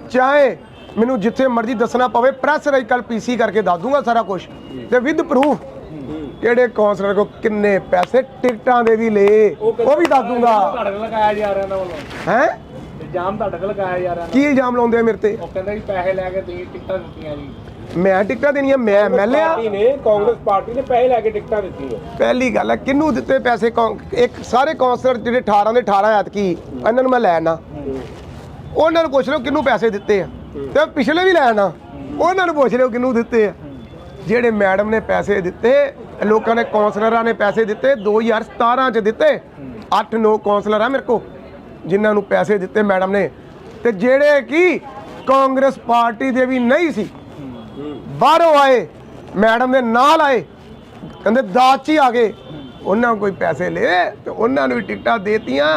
ਚਾਹੇ ਮੈਨੂੰ ਜਿੱਥੇ ਮਰਜ਼ੀ ਦੱਸਣਾ ਪਵੇ ਪ੍ਰੈਸ ਰਾਈ ਕੱਲ ਪੀਸੀ ਕਰਕੇ ਦੱਸ ਦੂੰਗਾ ਸਾਰਾ ਕੁਝ ਤੇ ਵਿਦ ਪ੍ਰੂਫ ਕਿਹੜੇ ਕਾਉਂਸਲਰ ਕੋ ਕਿੰਨੇ ਪੈਸੇ ਟਿਕਟਾਂ ਦੇ ਵੀ ਲਏ ਉਹ ਵੀ ਦੱਸ ਦੂੰਗਾ। ਤੁਹਾਡੇ ਤੇ ਲਗਾਇਆ ਜਾ ਰਿਹਾ ਇਹਨਾਂ ਵੱਲੋਂ ਹੈ? ਇਲਜ਼ਾਮ ਤੁਹਾਡੇ ਤੇ ਲਗਾਇਆ ਜਾ ਰਿਹਾ ਕੀ ਇਲਜ਼ਾਮ ਲਾਉਂਦੇ ਆ ਮੇਰੇ ਤੇ? ਉਹ ਕਹਿੰਦੇ ਕਿ ਪੈਸੇ ਲੈ ਕੇ ਤੁਸੀਂ ਟਿਕਟਾਂ ਦਿੱਤੀਆਂ ਜੀ। ਮੈਂ ਟਿਕਟਾਂ ਦੇਣੀਆਂ ਮੈਂ ਮੈਂ ਲਿਆ ਪਾਰਟੀ ਨੇ ਕਾਂਗਰਸ ਪਾਰਟੀ ਨੇ ਪੈਸੇ ਲੈ ਕੇ ਟਿਕਟਾਂ ਦਿੱਤੀਆਂ। ਪਹਿਲੀ ਗੱਲ ਹੈ ਕਿਹਨੂੰ ਦਿੱਤੇ ਪੈਸੇ? ਕੌਂ- ਇੱਕ ਸਾਰੇ ਕਾਉਂਸਲਰ ਜਿਹੜੇ 18 ਦੇ 18 ਐਤਕੀ ਇਹਨਾਂ ਨੂੰ ਮੈਂ ਲੈਣਾ ਉਹਨਾਂ ਨੂੰ ਪੁੱਛ ਲਓ ਕਿਹਨੂੰ ਪੈਸੇ ਦਿੱਤੇ ਆ। ਤੇ ਪਿਛਲੇ ਵੀ ਲੈਣਾ ਉਹਨਾਂ ਨੂੰ ਪੁੱਛ ਲਿਓ ਕਿਹਨੂੰ ਦਿੱਤੇ ਆ। ਜਿਹੜੇ ਮੈਡਮ ਨੇ ਪੈਸੇ ਦਿੱਤੇ, ਲੋਕਾਂ ਨੇ ਕਾਉਂਸਲਰਾਂ ਨੇ ਪੈਸੇ ਦਿੱਤੇ 2017 ਚ ਦਿੱਤੇ। 8-9 ਕਾਉਂਸਲਰ ਆ ਮੇਰੇ ਕੋ ਜਿਨ੍ਹਾਂ ਨੂੰ ਪੈਸੇ ਦਿੱਤੇ ਮੈਡਮ ਨੇ। ਤੇ ਜਿਹੜੇ ਕੀ ਕਾਂਗਰਸ ਪਾਰਟੀ ਦੇ ਵੀ ਨਹੀਂ ਸੀ, ਬਾਹਰੋਂ ਆਏ, ਮੈਡਮ ਦੇ ਨਾਲ ਆਏ, ਕਹਿੰਦੇ ਦਾਤ 'ਚ ਹੀ ਆ ਗਏ। ਉਹਨਾਂ ਨੂੰ ਕੋਈ ਪੈਸੇ ਲਏ ਤੇ ਉਹਨਾਂ ਨੂੰ ਵੀ ਟਿਕਟਾਂ ਦੇਤੀਆਂ।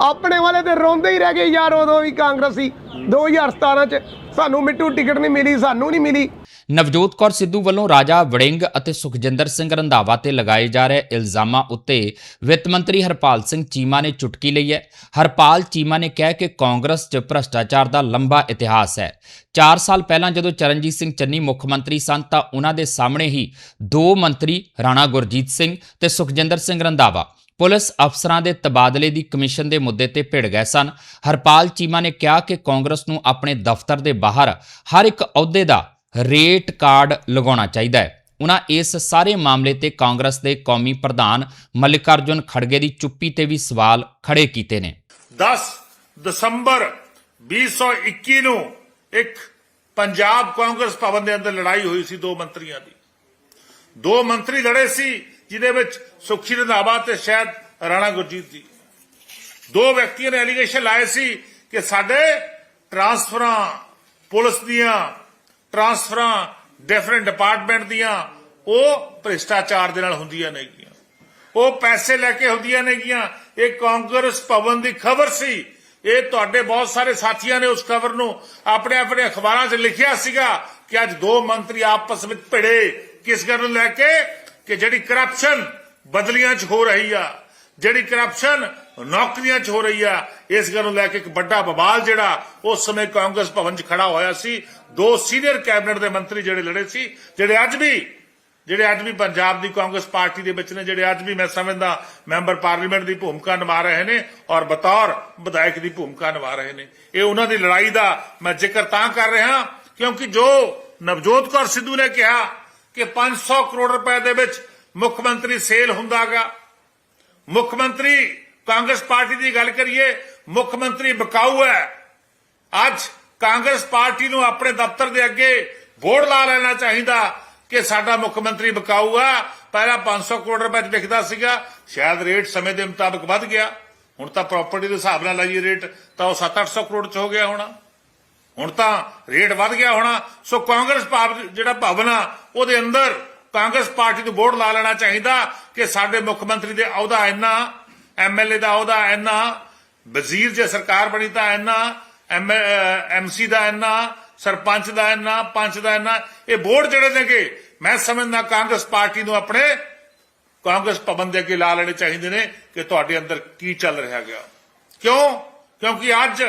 ਆਪਣੇ ਵਾਲੇ ਤੇ ਰੋਂਦੇ ਹੀ ਰਹਿ ਗਏ ਯਾਰ, ਉਦੋਂ ਵੀ ਕਾਂਗਰਸੀ 2017 ਚ। ਸਾਨੂੰ ਮਿੱਟੂ ਟਿਕਟ ਨਹੀਂ ਮਿਲੀ, ਸਾਨੂੰ ਨਹੀਂ ਮਿਲੀ। ਨਵਜੋਤ ਕੌਰ ਸਿੱਧੂ ਵੱਲੋਂ ਰਾਜਾ ਵੜਿੰਗ ਅਤੇ ਸੁਖਜਿੰਦਰ ਸਿੰਘ ਰੰਧਾਵਾ ਤੇ ਲਗਾਏ ਜਾ ਰਹੇ ਇਲਜ਼ਾਮਾਂ ਉੱਤੇ ਵਿੱਤ ਮੰਤਰੀ ਹਰਪਾਲ ਸਿੰਘ ਚੀਮਾ ਨੇ ਚੁਟਕੀ ਲਈ ਹੈ। ਹਰਪਾਲ ਚੀਮਾ ਨੇ ਕਿਹਾ ਕਿ ਕਾਂਗਰਸ 'ਚ ਭ੍ਰਸ਼ਟਾਚਾਰ ਦਾ ਲੰਬਾ ਇਤਿਹਾਸ ਹੈ। 4 ਸਾਲ ਪਹਿਲਾਂ ਜਦੋਂ ਚਰਨਜੀਤ ਸਿੰਘ ਚੰਨੀ ਮੁੱਖ ਮੰਤਰੀ ਸਨ ਤਾਂ ਉਹਨਾਂ ਦੇ ਸਾਹਮਣੇ ਹੀ ਦੋ ਮੰਤਰੀ ਰਾਣਾ ਗੁਰਜੀਤ ਸਿੰਘ ਤੇ ਸੁਖਜਿੰਦਰ ਸਿੰਘ ਰੰਧਾਵਾ। ਪੁਲਿਸ ਅਫਸਰਾਂ ਦੇ ਤਬਾਦਲੇ ਦੀ ਕਮਿਸ਼ਨ ਦੇ ਮੁੱਦੇ ਤੇ ਭਿੜ ਗਏ ਸਨ। ਹਰਪਾਲ ਚੀਮਾ ਨੇ ਕਿਹਾ ਕਿ ਕਾਂਗਰਸ ਨੂੰ ਆਪਣੇ ਦਫ਼ਤਰ ਦੇ ਬਾਹਰ ਹਰ ਇੱਕ ਅਹੁਦੇ ਦਾ ਰੇਟ ਕਾਰਡ ਲਗਾਉਣਾ ਚਾਹੀਦਾ ਹੈ। ਉਹਨਾਂ ਇਸ ਸਾਰੇ ਮਾਮਲੇ ਤੇ ਕਾਂਗਰਸ ਦੇ ਕੌਮੀ ਪ੍ਰਧਾਨ ਮੱਲਿਕਾਰਜੁਨ ਖੜਗੇ ਦੀ ਚੁੱਪੀ ਤੇ ਵੀ ਸਵਾਲ ਖੜੇ ਕੀਤੇ ਨੇ। 10 ਦਸੰਬਰ 2021 ਨੂੰ ਇੱਕ ਪੰਜਾਬ ਕਾਂਗਰਸ ਭਵਨ ਦੇ ਅੰਦਰ ਲੜਾਈ ਹੋਈ ਸੀ ਦੋ ਮੰਤਰੀਆਂ ਦੀ। ਦੋ ਮੰਤਰੀ ਲੜੇ ਸੀ ਜਿਹਦੇ ਵਿੱਚ ਸੁਖੀ ਰੰਧਾਵਾ ਤੇ ਸ਼ਾਇਦ ਰਾਣਾ ਗੁਰਜੀਤ ਜੀ। ਦੋ ਵਿਅਕਤੀਆਂ ਨੇ ਐਲੀਗੇਸ਼ਨ ਲਾਏ ਸੀ ਕਿ ਸਾਡੇ ਟਰਾਂਸਫਰਾਂ ਪੁਲਿਸ ਦੀਆਂ ਟਰਾਂਸਫਰਾਂ ਡਿਫਰੈਂਟ ਡਿਪਾਰਟਮੈਂਟ ਦੀਆਂ, ਉਹ ਭ੍ਰਿਸ਼ਟਾਚਾਰ ਦੇ ਨਾਲ ਹੁੰਦੀਆਂ ਨੇਗੀਆਂ ਉਹ ਪੈਸੇ ਲੈ ਕੇ ਹੁੰਦੀਆਂ ਨੇਗੀਆਂ ਇਹ ਕਾਂਗਰਸ ਭਵਨ ਦੀ ਖਬਰ ਸੀ। ਇਹ ਤੁਹਾਡੇ ਬਹੁਤ ਸਾਰੇ ਸਾਥੀਆਂ ਨੇ ਉਸ ਖਬਰ ਨੂੰ ਆਪਣੇ ਆਪਣੇ ਅਖਬਾਰਾਂ 'ਚ ਲਿਖਿਆ ਸੀਗਾ ਕਿ ਅੱਜ ਦੋ ਮੰਤਰੀ ਆਪਸ ਵਿੱਚ ਭਿੜੇ। ਕਿਸ ਗੱਲ ਨੂੰ ਲੈ ਕੇ? ਕਿ ਜਿਹੜੀ ਕਰਪਸ਼ਨ ਬਦਲੀਆਂ 'ਚ ਹੋ ਰਹੀ ਆ, ਜਿਹੜੀ ਕਰਪਸ਼ਨ ਨੌਕਰੀਆਂ 'ਚ ਹੋ ਰਹੀ ਆ, ਇਸ ਗੱਲ ਨੂੰ ਲੈ ਕੇ ਇੱਕ ਵੱਡਾ ਬਵਾਲ ਜਿਹੜਾ, ਉਸ ਸਮੇਂ ਕਾਂਗਰਸ ਭਵਨ 'ਚ ਖੜਾ ਹੋਇਆ ਸੀ। ਦੋ ਸੀਨੀਅਰ ਕੈਬਨਿਟ ਦੇ ਮੰਤਰੀ ਜਿਹੜੇ ਲੜੇ ਸੀ, ਜਿਹੜੇ ਅੱਜ ਵੀ, ਜਿਹੜੇ ਅੱਜ ਵੀ ਪੰਜਾਬ ਦੀ ਕਾਂਗਰਸ ਪਾਰਟੀ ਦੇ ਵਿੱਚ ਨੇ, ਜਿਹੜੇ ਅੱਜ ਵੀ ਮੈਂ ਸਮਝਦਾ ਮੈਂਬਰ ਪਾਰਲੀਮੈਂਟ ਦੀ ਭੂਮਿਕਾ ਨਿਭਾ ਰਹੇ ਨੇ ਔਰ ਬਤੌਰ ਵਿਧਾਇਕ ਦੀ ਭੂਮਿਕਾ ਨਿਭਾ ਰਹੇ ਨੇ। ਇਹ ਉਹਨਾਂ ਦੀ ਲੜਾਈ ਦਾ ਮੈਂ ਜ਼ਿਕਰ ਤਾਂ ਕਰ ਰਿਹਾ, ਕਿਉਂਕਿ ਜੋ ਨਵਜੋਤ ਕੌਰ ਸਿੱਧੂ ਨੇ ਕਿਹਾ ਕਿ 500 ਕਰੋੜ ਰੁਪਏ ਦੇ ਵਿੱਚ ਮੁੱਖ ਮੰਤਰੀ ਸੇਲ ਹੁੰਦਾਗਾ ਮੁੱਖ ਮੰਤਰੀ ਕਾਂਗਰਸ ਪਾਰਟੀ ਦੀ ਗੱਲ ਕਰੀਏ, ਮੁੱਖ ਮੰਤਰੀ ਬਕਾਊ ਹੈ। ਅੱਜ ਕਾਂਗਰਸ ਪਾਰਟੀ ਨੂੰ ਆਪਣੇ ਦਫ਼ਤਰ ਦੇ ਅੱਗੇ ਬੋਰਡ ਲਾ ਲੈਣਾ ਚਾਹੀਦਾ ਕਿ ਸਾਡਾ ਮੁੱਖ ਮੰਤਰੀ ਬਕਾਊ ਆ। ਪਹਿਲਾਂ 500 ਕਰੋੜ ਰੁਪਏ ਚ ਵਿਕਦਾ ਸੀਗਾ, ਸ਼ਾਇਦ ਰੇਟ ਸਮੇਂ ਦੇ ਮੁਤਾਬਕ ਵੱਧ ਗਿਆ। ਹੁਣ ਤਾਂ ਪ੍ਰਾਪਰਟੀ ਦੇ ਹਿਸਾਬ ਨਾਲ ਲਾਈਏ ਰੇਟ, ਤਾਂ ਉਹ 7-800 ਕਰੋੜ ਚ ਹੋ ਗਿਆ ਹੋਣਾ। ਹੁਣ ਤਾਂ ਰੇਟ ਵੱਧ ਗਿਆ ਹੋਣਾ, ਸੋ ਕਾਂਗਰਸ ਭਵਨ ਜਿਹੜਾ ਭਵਨ ਆ, ਉਹਦੇ ਅੰਦਰ ਕਾਂਗਰਸ ਪਾਰਟੀ ਨੂੰ ਵੋਟ ਲਾ ਲੈਣਾ ਚਾਹੀਦਾ ਕਿ ਸਾਡੇ ਮੁੱਖ ਮੰਤਰੀ ਦੇ ਅਹੁਦਾ ਇੰਨਾ ਐਮਐਲਏ ਦਾ ਅਹੁਦਾ ਇੰਨਾ, ਵਜ਼ੀਰ ਜੇ ਸਰਕਾਰ ਬਣੀ ਤਾਂ ਇੰਨਾ ਐਮਸੀ ਦਾ ਇੰਨਾ, ਸਰਪੰਚ ਦਾ ਇੰਨਾ, ਪੰਚ ਦਾ ਇੰਨਾ, ਇਹ ਵੋਟ ਜਿਹੜੇ ਨੇਗੇ, ਮੈਂ ਸਮਝਦਾ ਕਾਂਗਰਸ ਪਾਰਟੀ ਨੂੰ ਆਪਣੇ ਕਾਂਗਰਸ ਭਵਨ ਦੇ ਅੱਗੇ ਲਾ ਲੈਣੇ ਚਾਹੀਦੇ ਨੇ ਕਿ ਤੁਹਾਡੇ ਅੰਦਰ ਕੀ ਚੱਲ ਰਿਹਾ ਗਿਆ। ਕਿਉਂ? ਕਿਉਂਕਿ ਅੱਜ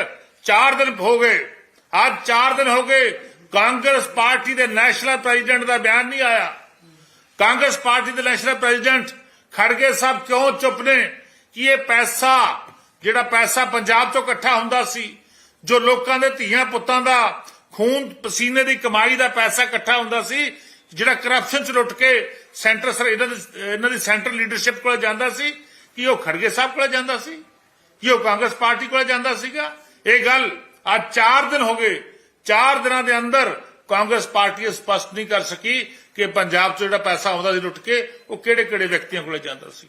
4 ਦਿਨ ਹੋ ਗਏ ਅੱਜ 4 ਦਿਨ ਹੋ ਗਏ ਕਾਂਗਰਸ ਪਾਰਟੀ ਦੇ ਨੈਸ਼ਨਲ ਪ੍ਰੈਜ਼ੀਡੈਂਟ ਦਾ ਬਿਆਨ ਨਹੀਂ ਆਇਆ। ਕਾਂਗਰਸ ਪਾਰਟੀ ਦੇ ਨੈਸ਼ਨਲ ਪ੍ਰੈਜ਼ੀਡੈਂਟ ਖੜਗੇ ਸਾਹਿਬ ਕਿਉਂ ਚੁੱਪ ਨੇ? ਕਿ ਇਹ ਪੈਸਾ, ਜਿਹੜਾ ਪੈਸਾ ਪੰਜਾਬ ਤੋਂ ਇਕੱਠਾ ਹੁੰਦਾ ਸੀ, ਜੋ ਲੋਕਾਂ ਦੇ ਧੀਆਂ ਪੁੱਤਾਂ ਦਾ, ਖੂਨ ਪਸੀਨੇ ਦੀ ਕਮਾਈ ਦਾ ਪੈਸਾ ਇਕੱਠਾ ਹੁੰਦਾ ਸੀ, ਜਿਹੜਾ ਕਰਪਸ਼ਨ ਚ ਲੁੱਟ ਕੇ ਸੈਂਟਰ ਸਰ, ਇਹਨਾਂ ਦੀ ਦੀ ਸੈਂਟਰ ਲੀਡਰਸ਼ਿਪ ਕੋਲ ਜਾਂਦਾ ਸੀ, ਕਿ ਉਹ ਖੜਗੇ ਸਾਹਿਬ ਕੋਲ ਜਾਂਦਾ ਸੀ, ਕਿ ਉਹ ਕਾਂਗਰਸ ਪਾਰਟੀ ਕੋਲ ਜਾਂਦਾ ਸੀਗਾ? ਇਹ ਗੱਲ ਅੱਜ 4 ਦਿਨ ਹੋ ਗਏ। 4 ਦਿਨਾਂ ਦੇ ਅੰਦਰ ਕਾਂਗਰਸ ਪਾਰਟੀ ਸਪਸ਼ਟ ਨਹੀਂ ਕਰ ਸਕੀ ਕਿ ਪੰਜਾਬ 'ਚ ਜਿਹੜਾ ਪੈਸਾ ਆਉਂਦਾ ਸੀ ਲੁੱਟ ਕੇ, ਉਹ ਕਿਹੜੇ-ਕਿਹੜੇ ਵਿਅਕਤੀਆਂ ਕੋਲੇ ਜਾਂਦਾ ਸੀ।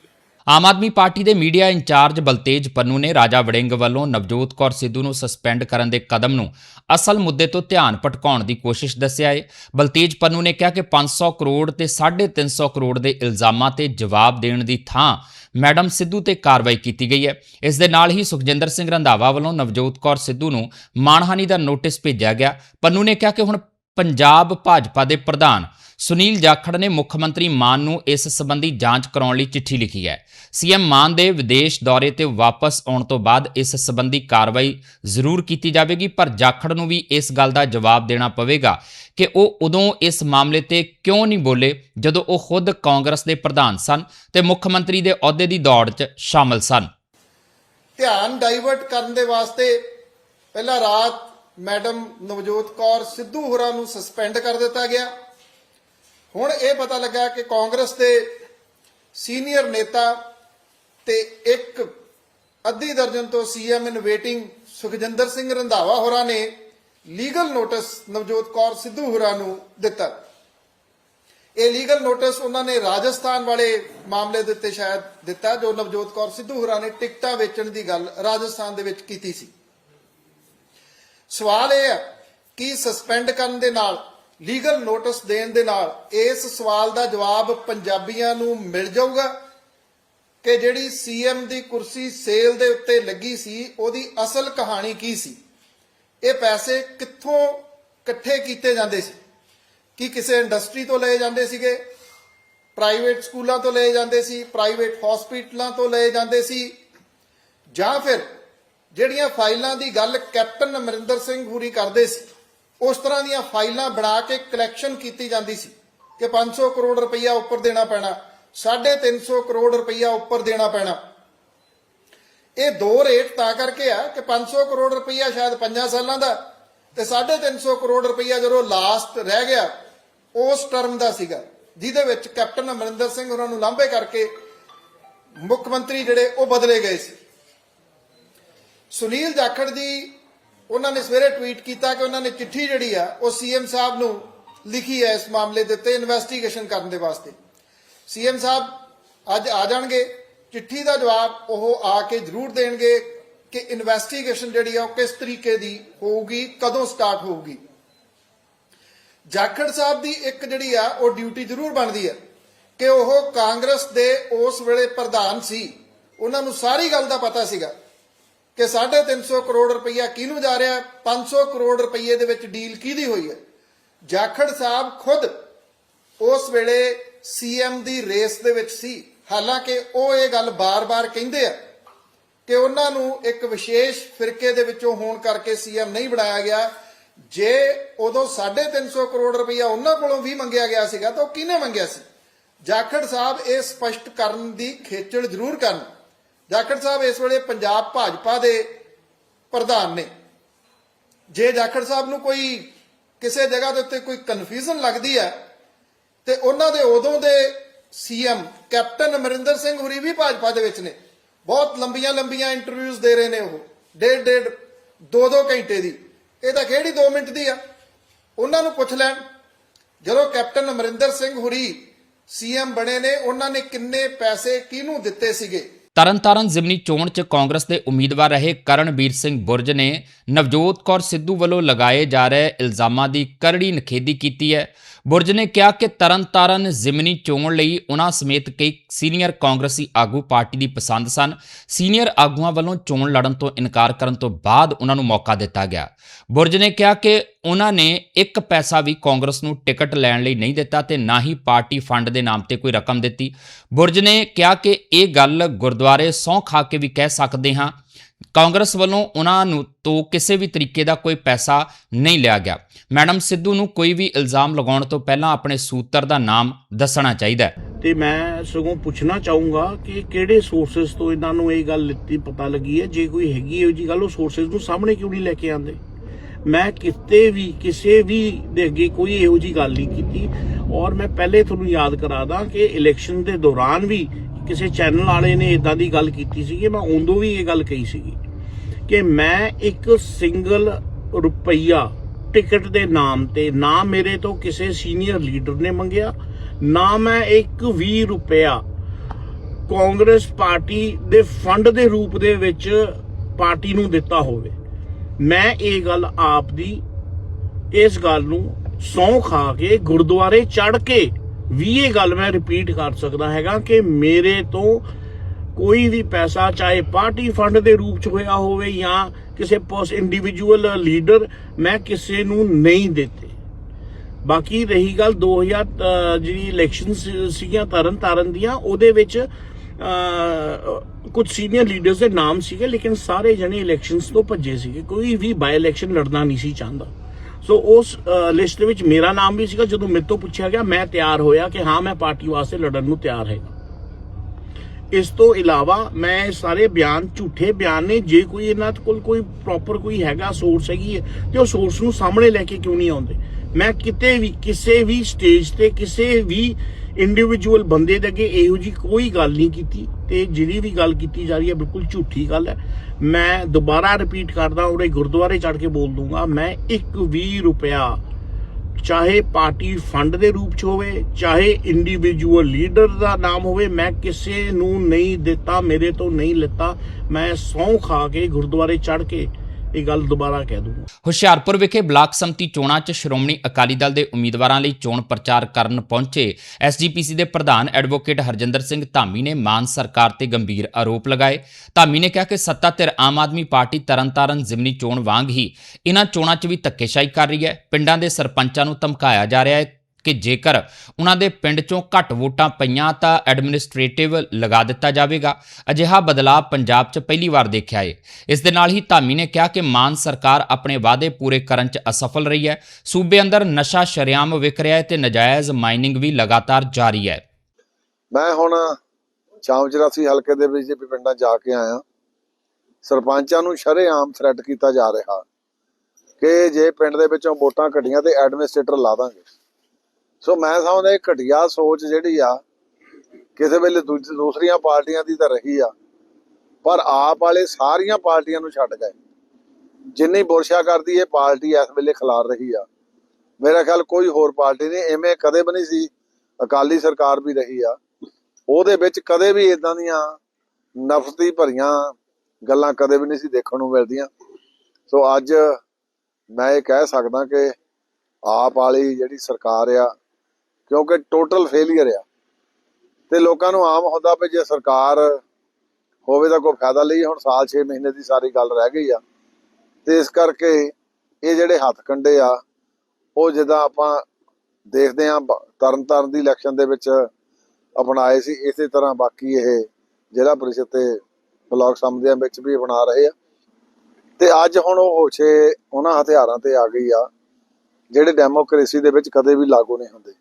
ਆਮ ਆਦਮੀ ਪਾਰਟੀ ਦੇ ਮੀਡੀਆ ਇੰਚਾਰਜ ਬਲਤੇਜ ਪੰਨੂ ਨੇ ਰਾਜਾ ਵੜਿੰਗ ਵੱਲੋਂ ਨਵਜੋਤ ਕੌਰ ਸਿੱਧੂ ਨੂੰ ਸਸਪੈਂਡ ਕਰਨ ਦੇ ਕਦਮ ਨੂੰ ਅਸਲ ਮੁੱਦੇ ਤੋਂ ਧਿਆਨ ਭਟਕਾਉਣ ਦੀ ਕੋਸ਼ਿਸ਼ ਦੱਸਿਆ ਹੈ ਬਲਤੇਜ ਪੰਨੂ ਨੇ ਕਿਹਾ ਕਿ 500 ਕਰੋੜ ਤੇ 350 ਕਰੋੜ ਦੇ ਇਲਜ਼ਾਮਾਂ ਤੇ ਜਵਾਬ ਦੇਣ ਦੀ ਥਾਂ ਮੈਡਮ ਸਿੱਧੂ ਤੇ ਕਾਰਵਾਈ ਕੀਤੀ ਗਈ ਹੈ। ਇਸ ਦੇ ਨਾਲ ਹੀ ਸੁਖਜਿੰਦਰ ਸਿੰਘ ਰੰਧਾਵਾ ਵੱਲੋਂ ਨਵਜੋਤ ਕੌਰ ਸਿੱਧੂ ਨੂੰ ਮਾਣਹਾਨੀ ਦਾ ਨੋਟਿਸ ਭੇਜਿਆ ਗਿਆ। ਪੰਨੂ ਨੇ ਕਿਹਾ ਕਿ ਹੁਣ ਪੰਜਾਬ ਭਾਜਪਾ ਦੇ ਪ੍ਰਧਾਨ ਸੁਨੀਲ ਜਾਖੜ ਨੇ ਮੁੱਖ ਮੰਤਰੀ ਮਾਨ ਨੂੰ ਇਸ ਸੰਬੰਧੀ ਜਾਂਚ ਕਰਾਉਣ ਲਈ ਚਿੱਠੀ ਲਿਖੀ ਹੈ। ਸੀਐਮ ਮਾਨ ਦੇ ਵਿਦੇਸ਼ ਦੌਰੇ ਤੇ ਵਾਪਸ ਆਉਣ ਤੋਂ ਬਾਅਦ ਇਸ ਸੰਬੰਧੀ ਕਾਰਵਾਈ ਜ਼ਰੂਰ ਕੀਤੀ ਜਾਵੇਗੀ, ਪਰ ਜਾਖੜ ਨੂੰ ਵੀ ਇਸ ਗੱਲ ਦਾ ਜਵਾਬ ਦੇਣਾ ਪਵੇਗਾ ਕਿ ਉਹ ਉਦੋਂ ਇਸ ਮਾਮਲੇ ਤੇ ਕਿਉਂ ਨਹੀਂ ਬੋਲੇ ਜਦੋਂ ਉਹ ਖੁਦ ਕਾਂਗਰਸ ਦੇ ਪ੍ਰਧਾਨ ਸਨ ਤੇ ਮੁੱਖ ਮੰਤਰੀ ਦੇ ਅਹੁਦੇ ਦੀ ਦੌੜ 'ਚ ਸ਼ਾਮਲ ਸਨ। ਧਿਆਨ ਡਾਈਵਰਟ ਕਰਨ ਦੇ ਵਾਸਤੇ ਪਹਿਲਾਂ ਰਾਤ ਮੈਡਮ ਨਵਜੋਤ ਕੌਰ ਸਿੱਧੂ ਹੋਰਾਂ ਨੂੰ ਸਸਪੈਂਡ ਕਰ ਦਿੱਤਾ ਗਿਆ। ਹੁਣ ਇਹ ਪਤਾ ਲੱਗਾ ਕਿ ਕਾਂਗਰਸ ਦੇ ਸੀਨੀਅਰ ਨੇਤਾ ਤੇ ਇੱਕ ਅੱਧੀ ਦਰਜਨ ਤੋਂ CM in waiting Sukhjinder Singh Randhawa ਹੋਰਾਂ ਨੇ ਲੀਗਲ ਨੋਟਿਸ ਨਵਜੋਤ ਕੌਰ ਸਿੱਧੂ ਹੋਰਾਂ ਨੂੰ ਦਿੱਤਾ। ਇਹ ਲੀਗਲ ਨੋਟਿਸ ਉਹਨਾਂ ਨੇ ਰਾਜਸਥਾਨ ਵਾਲੇ ਮਾਮਲੇ ਦੇ ਉੱਤੇ ਸ਼ਾਇਦ ਦਿੱਤਾ, ਜੋ ਨਵਜੋਤ ਕੌਰ ਸਿੱਧੂ ਹੋਰਾਂ ਨੇ ਟਿਕਟਾਂ ਵੇਚਣ ਦੀ ਗੱਲ ਰਾਜਸਥਾਨ ਦੇ ਵਿੱਚ ਕੀਤੀ ਸੀ। ਸਵਾਲ ਇਹ ਹੈ ਕਿ ਸਸਪੈਂਡ ਕਰਨ ਦੇ ਨਾਲ ਲੀਗਲ ਨੋਟਿਸ ਦੇਣ ਦੇ ਨਾਲ ਇਸ ਸਵਾਲ ਦਾ ਜਵਾਬ ਪੰਜਾਬੀਆਂ ਨੂੰ ਮਿਲ ਜਾਊਗਾ ਕਿ ਜਿਹੜੀ ਸੀਐਮ ਦੀ ਕੁਰਸੀ ਸੇਲ ਦੇ ਉੱਤੇ ਲੱਗੀ ਸੀ, ਉਹਦੀ ਅਸਲ ਕਹਾਣੀ ਕੀ ਸੀ? ਇਹ ਪੈਸੇ ਕਿੱਥੋਂ ਇਕੱਠੇ ਕੀਤੇ ਜਾਂਦੇ ਸੀ? ਕੀ ਕਿਸੇ ਇੰਡਸਟਰੀ ਤੋਂ ਲਏ ਜਾਂਦੇ ਸੀਗੇ? ਪ੍ਰਾਈਵੇਟ ਸਕੂਲਾਂ ਤੋਂ ਲਏ ਜਾਂਦੇ ਸੀ? ਪ੍ਰਾਈਵੇਟ ਹਸਪੀਟਲਾਂ ਤੋਂ ਲਏ ਜਾਂਦੇ ਸੀ? ਜਾਂ ਫਿਰ ਜਿਹੜੀਆਂ ਫਾਈਲਾਂ ਦੀ ਗੱਲ ਕੈਪਟਨ ਅਮਰਿੰਦਰ ਸਿੰਘ ਹੁਰੀ ਕਰਦੇ ਸੀ? ਉਸ ਤਰ੍ਹਾਂ ਦੀਆਂ ਫਾਈਲਾਂ ਬਣਾ ਕੇ ਕਲੈਕਸ਼ਨ ਕੀਤੀ ਜਾਂਦੀ ਸੀ ਕਿ 500 ਕਰੋੜ ਰੁਪਈਆ ਉੱਪਰ ਦੇਣਾ ਪੈਣਾ 350 ਕਰੋੜ ਰੁਪਈਆ ਉੱਪਰ ਦੇਣਾ ਪੈਣਾ। ਇਹ ਦੋ ਰੇਟ ਤਾਂ ਕਰਕੇ ਆ ਕਿ 500 ਕਰੋੜ ਰੁਪਈਆ ਸ਼ਾਇਦ 5 ਸਾਲਾਂ ਦਾ ਤੇ 350 ਕਰੋੜ ਰੁਪਈਆ ਜਦੋਂ ਲਾਸਟ ਰਹਿ ਗਿਆ, ਉਸ ਟਰਮ ਦਾ ਸੀਗਾ, ਜਿਹਦੇ ਵਿੱਚ ਕੈਪਟਨ ਅਮਰਿੰਦਰ ਸਿੰਘ ਉਹਨਾਂ ਨੂੰ ਲਾਂਭੇ ਕਰਕੇ ਮੁੱਖ ਮੰਤਰੀ ਜਿਹੜੇ ਉਹ ਬਦਲੇ ਗਏ ਸੀ। ਸੁਨੀਲ ਜਾਖੜ ਜੀ ਉਹਨਾਂ ਨੇ ਸਵੇਰੇ ਟਵੀਟ ਕੀਤਾ ਕਿ ਉਹਨਾਂ ਨੇ ਚਿੱਠੀ ਜਿਹੜੀ ਆ, ਉਹ ਸੀਐਮ ਸਾਹਿਬ ਨੂੰ ਲਿਖੀ ਹੈ ਇਸ ਮਾਮਲੇ ਦੇ ਉੱਤੇ ਇਨਵੈਸਟੀਗੇਸ਼ਨ ਕਰਨ ਦੇ ਵਾਸਤੇ। ਸੀਐਮ ਸਾਹਿਬ ਅੱਜ ਆ ਜਾਣਗੇ, ਚਿੱਠੀ ਦਾ ਜਵਾਬ ਉਹ ਆ ਕੇ ਜ਼ਰੂਰ ਦੇਣਗੇ ਕਿ ਇਨਵੈਸਟੀਗੇਸ਼ਨ ਜਿਹੜੀ ਆ ਉਹ ਕਿਸ ਤਰੀਕੇ ਦੀ ਹੋਊਗੀ, ਕਦੋਂ ਸਟਾਰਟ ਹੋਊਗੀ। ਜਾਖੜ ਸਾਹਿਬ ਦੀ ਇੱਕ ਜਿਹੜੀ ਆ, ਉਹ ਡਿਊਟੀ ਜ਼ਰੂਰ ਬਣਦੀ ਹੈ ਕਿ ਉਹ ਕਾਂਗਰਸ ਦੇ ਉਸ ਵੇਲੇ ਪ੍ਰਧਾਨ ਸੀ। ਉਹਨਾਂ ਨੂੰ ਸਾਰੀ ਗੱਲ ਦਾ ਪਤਾ ਸੀਗਾ। ਕਿ 350 ਕਰੋੜ ਰੁਪਈਆ ਕਿਹਨੂੰ ਜਾ ਰਿਹਾ? 500 ਕਰੋੜ ਰੁਪਈਏ ਦੇ ਵਿੱਚ ਡੀਲ ਕਿਹਦੀ ਹੋਈ ਹੈ? ਜਾਖੜ ਸਾਹਿਬ ਖੁਦ ਉਸ ਵੇਲੇ ਸੀਐਮ ਦੀ ਰੇਸ ਦੇ ਵਿੱਚ ਸੀ। ਹਾਲਾਂਕਿ ਉਹ ਇਹ ਗੱਲ ਬਾਰ-ਬਾਰ ਕਹਿੰਦੇ ਆ ਕਿ ਉਹਨਾਂ ਨੂੰ ਇੱਕ ਵਿਸ਼ੇਸ਼ ਫਿਰਕੇ ਦੇ ਵਿੱਚੋਂ ਹੋਣ ਕਰਕੇ ਸੀਐਮ ਨਹੀਂ ਬਣਾਇਆ ਗਿਆ। ਜੇ ਉਦੋਂ 350 ਕਰੋੜ ਰੁਪਈਆ ਉਹਨਾਂ ਕੋਲੋਂ ਵੀ ਮੰਗਿਆ ਗਿਆ ਸੀਗਾ ਤਾਂ ਉਹ ਕਿਹਨੇ ਮੰਗਿਆ ਸੀ? ਜਾਖੜ ਸਾਹਿਬ ਇਹ ਸਪਸ਼ਟ ਕਰਨ ਦੀ ਖੇਚਲ ਜ਼ਰੂਰ ਕਰਨ। ਜਾਖੜ ਸਾਹਿਬ ਇਸ ਵੇਲੇ ਪੰਜਾਬ ਭਾਜਪਾ ਦੇ ਪ੍ਰਧਾਨ ਨੇ। ਜੇ ਜਾਖੜ ਸਾਹਿਬ ਨੂੰ ਕੋਈ ਕਿਸੇ ਜਗ੍ਹਾ ਦੇ ਉੱਤੇ ਕੋਈ ਕਨਫਿਊਜ਼ਨ ਲੱਗਦੀ ਹੈ, ਤੇ ਉਹਨਾਂ ਦੇ ਉਦੋਂ ਦੇ ਸੀਐਮ ਕੈਪਟਨ ਅਮਰਿੰਦਰ ਸਿੰਘ ਹੁਰੀ ਵੀ ਭਾਜਪਾ ਦੇ ਵਿੱਚ ਨੇ। ਬਹੁਤ ਲੰਬੀਆਂ ਲੰਬੀਆਂ ਇੰਟਰਵਿਊਜ਼ ਦੇ ਰਹੇ ਨੇ ਉਹ। ਡੇਢ ਡੇਢ, ਦੋ ਦੋ ਘੰਟੇ ਦੀ। ਇਹ ਤਾਂ ਕਿਹੜੀ 2 ਮਿੰਟ ਦੀ ਆ। ਉਹਨਾਂ ਨੂੰ ਪੁੱਛ ਲੈਣ, ਜਦੋਂ ਕੈਪਟਨ ਅਮਰਿੰਦਰ ਸਿੰਘ ਹੁਰੀ ਸੀਐਮ ਬਣੇ ਨੇ, ਉਹਨਾਂ ਨੇ ਕਿੰਨੇ ਪੈਸੇ ਕਿਹਨੂੰ ਦਿੱਤੇ ਸੀਗੇ? ਤਰਨਤਾਰਨ ਜ਼ਿਮਨੀ ਚੋਣ 'ਚ ਕਾਂਗਰਸ ਦੇ ਉਮੀਦਵਾਰ ਰਹੇ ਕਰਨਵੀਰ ਸਿੰਘ ਬੁਰਜ ਨੇ ਨਵਜੋਤ ਕੌਰ ਸਿੱਧੂ ਵੱਲੋਂ ਲਗਾਏ ਜਾ ਰਹੇ ਇਲਜ਼ਾਮਾਂ ਦੀ ਕਰੜੀ ਨਿਖੇਧੀ ਕੀਤੀ ਹੈ। ਬੁਰਜ ਨੇ ਕਿਹਾ ਕਿ ਤਰਨਤਾਰਨ, ਜ਼ਿਮਨੀ ਚੋਣ ਲਈ ਉਹਨਾਂ ਸਮੇਤ ਕਈ ਸੀਨੀਅਰ ਕਾਂਗਰਸੀ ਆਗੂ ਪਾਰਟੀ ਦੀ ਪਸੰਦ ਸਨ। ਸੀਨੀਅਰ ਆਗੂਆਂ ਵੱਲੋਂ ਚੋਣ ਲੜਨ ਤੋਂ ਇਨਕਾਰ ਕਰਨ ਤੋਂ ਬਾਅਦ ਉਹਨਾਂ ਨੂੰ ਮੌਕਾ ਦਿੱਤਾ ਗਿਆ। ਬੁਰਜ ਨੇ ਕਿਹਾ ਕਿ ਉਹਨਾਂ ਨੇ ਇੱਕ ਪੈਸਾ ਵੀ ਕਾਂਗਰਸ ਨੂੰ ਟਿਕਟ ਲੈਣ ਲਈ ਨਹੀਂ ਦਿੱਤਾ ਤੇ ਨਾ ਹੀ ਪਾਰਟੀ ਫੰਡ ਦੇ ਨਾਮ ਤੇ ਕੋਈ ਰਕਮ ਦਿੱਤੀ। ਬੁਰਜ ਨੇ ਕਿਹਾ ਕਿ ਇਹ ਗੱਲ ਗੁਰਦੁਆਰੇ ਸਹੁੰ ਖਾ ਕੇ ਵੀ ਕਹਿ ਸਕਦੇ ਹਾਂ ਕਾਂਗਰਸ ਵੱਲੋਂ ਉਹਨਾਂ ਨੂੰ ਤੋਂ ਕਿਸੇ ਵੀ ਤਰੀਕੇ ਦਾ ਕੋਈ ਪੈਸਾ ਨਹੀਂ ਲਿਆ ਗਿਆ। ਮੈਡਮ ਸਿੱਧੂ ਨੂੰ ਕੋਈ ਵੀ ਇਲਜ਼ਾਮ ਲਗਾਉਣ ਤੋਂ ਪਹਿਲਾਂ ਆਪਣੇ ਸੂਤਰ ਦਾ ਨਾਮ ਦੱਸਣਾ ਚਾਹੀਦਾ ਹੈ। ਤੇ ਮੈਂ ਸਗੋਂ ਪੁੱਛਣਾ ਚਾਹੂੰਗਾ ਕਿ ਕਿਹੜੇ ਸੋਰਸਸ ਤੋਂ ਇਹਨਾਂ ਨੂੰ ਇਹ ਗੱਲ ਲਿੱਤੀ ਪਤਾ ਲੱਗੀ ਹੈ? ਜੇ ਕੋਈ ਹੈਗੀ ਇਹੋ ਜੀ ਗੱਲ, ਉਹ ਸੋਰਸਸ ਨੂੰ ਸਾਹਮਣੇ ਕਿਉਂ ਨਹੀਂ ਲੈ ਕੇ ਆਉਂਦੇ? ਮੈਂ ਕਿਤੇ ਵੀ, ਕਿਸੇ ਵੀ ਦੇ ਅੱਗੇ ਕੋਈ ਇਹੋ ਜੀ ਗੱਲ ਨਹੀਂ ਕੀਤੀ। ਔਰ ਮੈਂ ਪਹਿਲੇ ਤੁਹਾਨੂੰ ਯਾਦ ਕਰਾ ਦਾਂ ਕਿ ਇਲੈਕਸ਼ਨ ਦੇ ਦੌਰਾਨ ਵੀ ਕਿਸੇ ਚੈਨਲ ਵਾਲੇ ਨੇ ਇਦਾਂ ਦੀ ਗੱਲ ਕੀਤੀ ਸੀ ਕਿ ਮੈਂ ਉਦੋਂ ਵੀ ਇਹ ਗੱਲ ਕਹੀ ਸੀਗੀ। ਕਿ ਮੈਂ ਇੱਕ ਸਿੰਗਲ ਰੁਪਈਆ ਟਿਕਟ ਦੇ ਨਾਮ ਤੇ ਨਾ ਮੇਰੇ ਤੋਂ ਕਿਸੇ ਸੀਨੀਅਰ ਲੀਡਰ ਨੇ ਮੰਗਿਆ, ਨਾ ਮੈਂ ਇੱਕ ਵੀ ਰੁਪਿਆ ਕਾਂਗਰਸ ਪਾਰਟੀ ਦੇ ਫੰਡ ਦੇ ਰੂਪ ਦੇ ਵਿੱਚ ਪਾਰਟੀ ਨੂੰ ਦਿੱਤਾ ਹੋਵੇ। ਮੈਂ ਇਹ ਗੱਲ ਆਪ ਦੀ ਇਸ ਗੱਲ ਨੂੰ ਸੌਂ ਖਾ ਕੇ, ਗੁਰਦੁਆਰੇ ਚੜ ਕੇ ਵੀ ਇਹ ਗੱਲ ਮੈਂ ਰਿਪੀਟ ਕਰ ਸਕਦਾ ਹੈਗਾ ਕਿ ਮੇਰੇ ਤੋਂ ਕੋਈ ਵੀ ਪੈਸਾ ਚਾਹੇ ਪਾਰਟੀ ਫੰਡ ਦੇ ਰੂਪ ਚ ਹੋਇਆ ਹੋਵੇ ਜਾਂ ਕਿਸੇ ਪਰਸ ਇੰਡੀਵਿਜੂਅਲ ਲੀਡਰ ਮੈਂ ਕਿਸੇ ਨੂੰ ਨਹੀਂ ਦਿੱਤੇ। ਬਾਕੀ ਰਹੀ ਗੱਲ 2000 ਅਹ, ਜਿਹੜੀ ਇਲੈਕਸ਼ਨ ਸੀਗੀਆਂ ਤਰਨ ਤਾਰਨ ਦੀਆਂ ਉਹਦੇ ਵਿੱਚ ਅਹ, ਕੁਝ ਸੀਨੀਅਰ ਲੀਡਰਸ ਦੇ ਨਾਮ ਸੀਗੇ ਲੇਕਿਨ ਸਾਰੇ ਜਣੇ ਇਲੈਕਸ਼ਨਸ ਤੋਂ ਭੱਜੇ ਸੀਗੇ। ਕੋਈ ਵੀ ਬਾਈ ਇਲੈਕਸ਼ਨ ਲੜਨਾ ਨਹੀਂ ਸੀ ਚਾਹੁੰਦਾ। ਸੋ ਉਸ ਲਿਸਟ ਦੇ ਵਿੱਚ ਮੇਰਾ ਨਾਮ ਵੀ ਸੀਗਾ ਜਦੋਂ ਮੇਰੇ ਤੋਂ ਪੁੱਛਿਆ ਗਿਆ ਮੈਂ ਤਿਆਰ ਹੋਇਆ ਕਿ ਹਾਂ ਮੈਂ ਪਾਰਟੀ ਵਾਸਤੇ ਲੜਨ ਨੂੰ ਤਿਆਰ ਹੈਗਾ। ਇਸ ਤੋਂ ਇਲਾਵਾ ਮੈਂ ਸਾਰੇ ਬਿਆਨ, ਝੂਠੇ ਬਿਆਨ ਨੇ, ਜੇ ਕੋਈ ਇਹਨਾਂ ਕੋਲ ਕੋਈ ਪ੍ਰੋਪਰ ਕੋਈ ਹੈਗਾ ਸੋਰਸ ਹੈਗੀ ਹੈ, ਤੇ ਉਹ ਸੋਰਸ ਨੂੰ ਸਾਹਮਣੇ ਲੈ ਕੇ ਕਿਉਂ ਨਹੀਂ ਆਉਂਦੇ? ਮੈਂ ਕਿਤੇ ਵੀ, ਕਿਸੇ ਵੀ ਸਟੇਜ ਤੇ, ਕਿਸੇ ਵੀ ਇੰਡੀਵਿਜੂਅਲ ਬੰਦੇ ਦੇ ਅੱਗੇ ਇਹੋ ਜੀ ਕੋਈ ਗੱਲ ਨਹੀਂ ਕੀਤੀ, ਤੇ ਜਿਹੜੀ ਵੀ ਗੱਲ ਕੀਤੀ ਜਾ ਰਹੀ ਹੈ ਬਿਲਕੁਲ ਝੂਠੀ ਗੱਲ ਹੈ। ਮੈਂ ਦੁਬਾਰਾ ਰਿਪੀਟ ਕਰਦਾ, ਉਹਦੇ ਗੁਰਦੁਆਰੇ ਚੜ ਕੇ ਬੋਲ ਦੂੰਗਾ, ਮੈਂ ਇੱਕ ਵੀ ਰੁਪਿਆ ਚਾਹੇ ਪਾਰਟੀ ਫੰਡ ਦੇ ਰੂਪ ਚ ਹੋਵੇ, ਚਾਹੇ ਇੰਡੀਵਿਜੂਅਲ ਲੀਡਰ ਦਾ ਨਾਮ ਹੋਵੇ, ਮੈਂ ਕਿਸੇ ਨੂੰ ਨਹੀਂ ਦਿੱਤਾ, ਮੇਰੇ ਤੋਂ ਨਹੀਂ ਲਿੱਤਾ। ਮੈਂ ਸੌਂ ਖਾ ਕੇ ਗੁਰਦੁਆਰੇ ਚੜ ਕੇ ਇਹ ਗੱਲ ਦੁਬਾਰਾ ਕਹਿ ਦੂੰਗਾ। ਹੁਸ਼ਿਆਰਪੁਰ ਵਿਖੇ ਬਲਾਕ ਸੰਮਤੀ ਚੋਣਾਂ 'ਚ ਸ਼੍ਰੋਮਣੀ ਅਕਾਲੀ ਦਲ ਦੇ ਉਮੀਦਵਾਰਾਂ ਲਈ ਚੋਣ ਪ੍ਰਚਾਰ ਕਰਨ ਪਹੁੰਚੇ ਐਸਜੀਪੀਸੀ ਦੇ ਪ੍ਰਧਾਨ ਐਡਵੋਕੇਟ ਹਰਜਿੰਦਰ ਸਿੰਘ ਧਾਮੀ ਨੇ ਮਾਨ ਸਰਕਾਰ ਤੇ ਗੰਭੀਰ ਆਰੋਪ ਲਗਾਏ। ਧਾਮੀ ਨੇ ਕਿਹਾ ਕਿ ਸੱਤਾ ਧਿਰ ਆਮ ਆਦਮੀ ਪਾਰਟੀ ਤਰਨਤਾਰਨ ਜ਼ਿਮਨੀ ਚੋਣ ਵਾਂਗ ਹੀ ਇਹਨਾਂ ਚੋਣਾਂ 'ਚ ਵੀ ਧੱਕੇਸ਼ਾਹੀ ਕਰ ਰਹੀ ਹੈ। ਪਿੰਡਾਂ ਦੇ ਸਰਪੰਚਾਂ ਨੂੰ ਧਮਕਾਇਆ ਜਾ ਰਿਹਾ ਹੈ। ਕਿ ਜੇਕਰ ਉਹਨਾਂ ਦੇ ਪਿੰਡ 'ਚੋਂ ਘੱਟ ਵੋਟਾਂ ਪਈਆਂ ਤਾਂ ਐਡਮਿਨਿਸਟ੍ਰੇਟਿਵ ਲਗਾ ਦਿੱਤਾ ਜਾਵੇਗਾ। ਅਜਿਹਾ ਬਦਲਾਅ ਪੰਜਾਬ 'ਚ ਪਹਿਲੀ ਵਾਰ ਦੇਖਿਆ ਏ। ਇਸ ਦੇ ਨਾਲ ਹੀ ਧਾਮੀ ਨੇ ਕਿਹਾ ਕਿ ਮਾਨ ਸਰਕਾਰ ਆਪਣੇ ਵਾਅਦੇ ਪੂਰੇ ਕਰਨ 'ਚ ਅਸਫਲ ਰਹੀ ਹੈ। ਸੂਬੇ ਅੰਦਰ ਨਸ਼ਾ ਸ਼ਰੇਆਮ ਵਿਕ ਰਿਹਾ ਹੈ ਤੇ ਨਜਾਇਜ਼ ਮਾਈਨਿੰਗ ਵੀ ਲਗਾਤਾਰ ਜਾਰੀ ਹੈ। ਮੈਂ ਹੁਣ ਚਾਮ 84 ਹਲਕੇ ਦੇ ਵਿੱਚ ਵੀ ਪਿੰਡਾਂ ਜਾ ਕੇ ਆਇਆ। ਸਰਪੰਚਾਂ ਨੂੰ ਸ਼ਰੇਆਮ ਥ੍ਰੈਟ ਕੀਤਾ ਜਾ ਰਿਹਾ ਕਿ ਜੇ ਪਿੰਡ ਦੇ ਵਿੱਚੋਂ ਵੋਟਾਂ ਘਟੀਆਂ ਤੇ ਐਡਮਿਨਿਸਟ੍ਰੇਟਰ ਲਾ ਦਾਂਗੇ। ਸੋ ਮੈਂ ਸਮਝਦਾ ਇਹ ਘਟੀਆ ਸੋਚ ਜਿਹੜੀ ਆ, ਕਿਸੇ ਵੇਲੇ ਦੂਸਰੀਆਂ ਪਾਰਟੀਆਂ ਦੀ ਤਾਂ ਰਹੀ ਆ, ਪਰ ਆਪ ਵਾਲੇ ਸਾਰੀਆਂ ਪਾਰਟੀਆਂ ਨੂੰ ਛੱਡ ਗਏ। ਜਿੰਨੀ ਬੁਰਸ਼ਾ ਕਰਦੀ, ਇਹ ਪਾਰਟੀ ਇਸ ਵੇਲੇ ਖਿਲਾਰ ਰਹੀ ਆ। ਮੇਰਾ ਖਿਆਲ ਕੋਈ ਹੋਰ ਪਾਰਟੀ ਨਹੀਂ, ਐਵੇਂ ਕਦੇ ਵੀ ਨਹੀਂ ਸੀ, ਅਕਾਲੀ ਸਰਕਾਰ ਵੀ ਰਹੀ ਆ। ਉਹਦੇ ਵਿੱਚ ਕਦੇ ਵੀ ਇਦਾਂ ਦੀਆਂ ਨਫ਼ਰਤੀ ਭਰੀਆਂ ਗੱਲਾਂ ਕਦੇ ਵੀ ਨਹੀਂ ਸੀ ਦੇਖਣ ਨੂੰ ਮਿਲਦੀਆਂ। ਸੋ ਅੱਜ ਮੈਂ ਇਹ ਕਹਿ ਸਕਦਾ ਕਿ ਆਪ ਵਾਲੀ ਜਿਹੜੀ ਸਰਕਾਰ ਆ ਕਿਉਂਕਿ ਟੋਟਲ ਫੇਲਿਅਰ ਆ। ਤੇ ਲੋਕਾਂ ਨੂੰ ਆਮ ਹੁੰਦਾ ਵੀ ਜੇ ਸਰਕਾਰ ਹੋਵੇ ਤਾਂ ਕੋਈ ਫਾਇਦਾ ਲਈ। ਹੁਣ ਸਾਲ 6 ਮਹੀਨੇ ਦੀ ਸਾਰੀ ਗੱਲ ਰਹਿ ਗਈ ਆ। ਤੇ ਇਸ ਕਰਕੇ ਇਹ ਜਿਹੜੇ ਹੱਥ ਕੰਡੇ ਆ, ਉਹ ਜਿੱਦਾਂ ਆਪਾਂ ਦੇਖਦੇ ਆ ਤਰਨ ਤਾਰਨ ਦੀ ਇਲੈਕਸ਼ਨ ਦੇ ਵਿੱਚ ਅਪਣਾਏ ਸੀ, ਇਸੇ ਤਰ੍ਹਾਂ ਬਾਕੀ ਇਹ ਜ਼ਿਲ੍ਹਾ ਪਰਿਸ਼ਦ ਤੇ ਬਲਾਕ ਸਮਦਿਆਂ ਵਿੱਚ ਵੀ ਅਪਣਾ ਰਹੇ ਆ। ਤੇ ਅੱਜ ਹੁਣ ਉਹ ਹੋਛੇ ਉਹਨਾਂ ਹਥਿਆਰਾਂ ਤੇ ਆ ਗਈ ਆ, ਜਿਹੜੇ ਡੈਮੋਕ੍ਰੇਸੀ ਦੇ ਵਿੱਚ ਕਦੇ ਵੀ ਲਾਗੂ ਨਹੀਂ ਹੁੰਦੇ।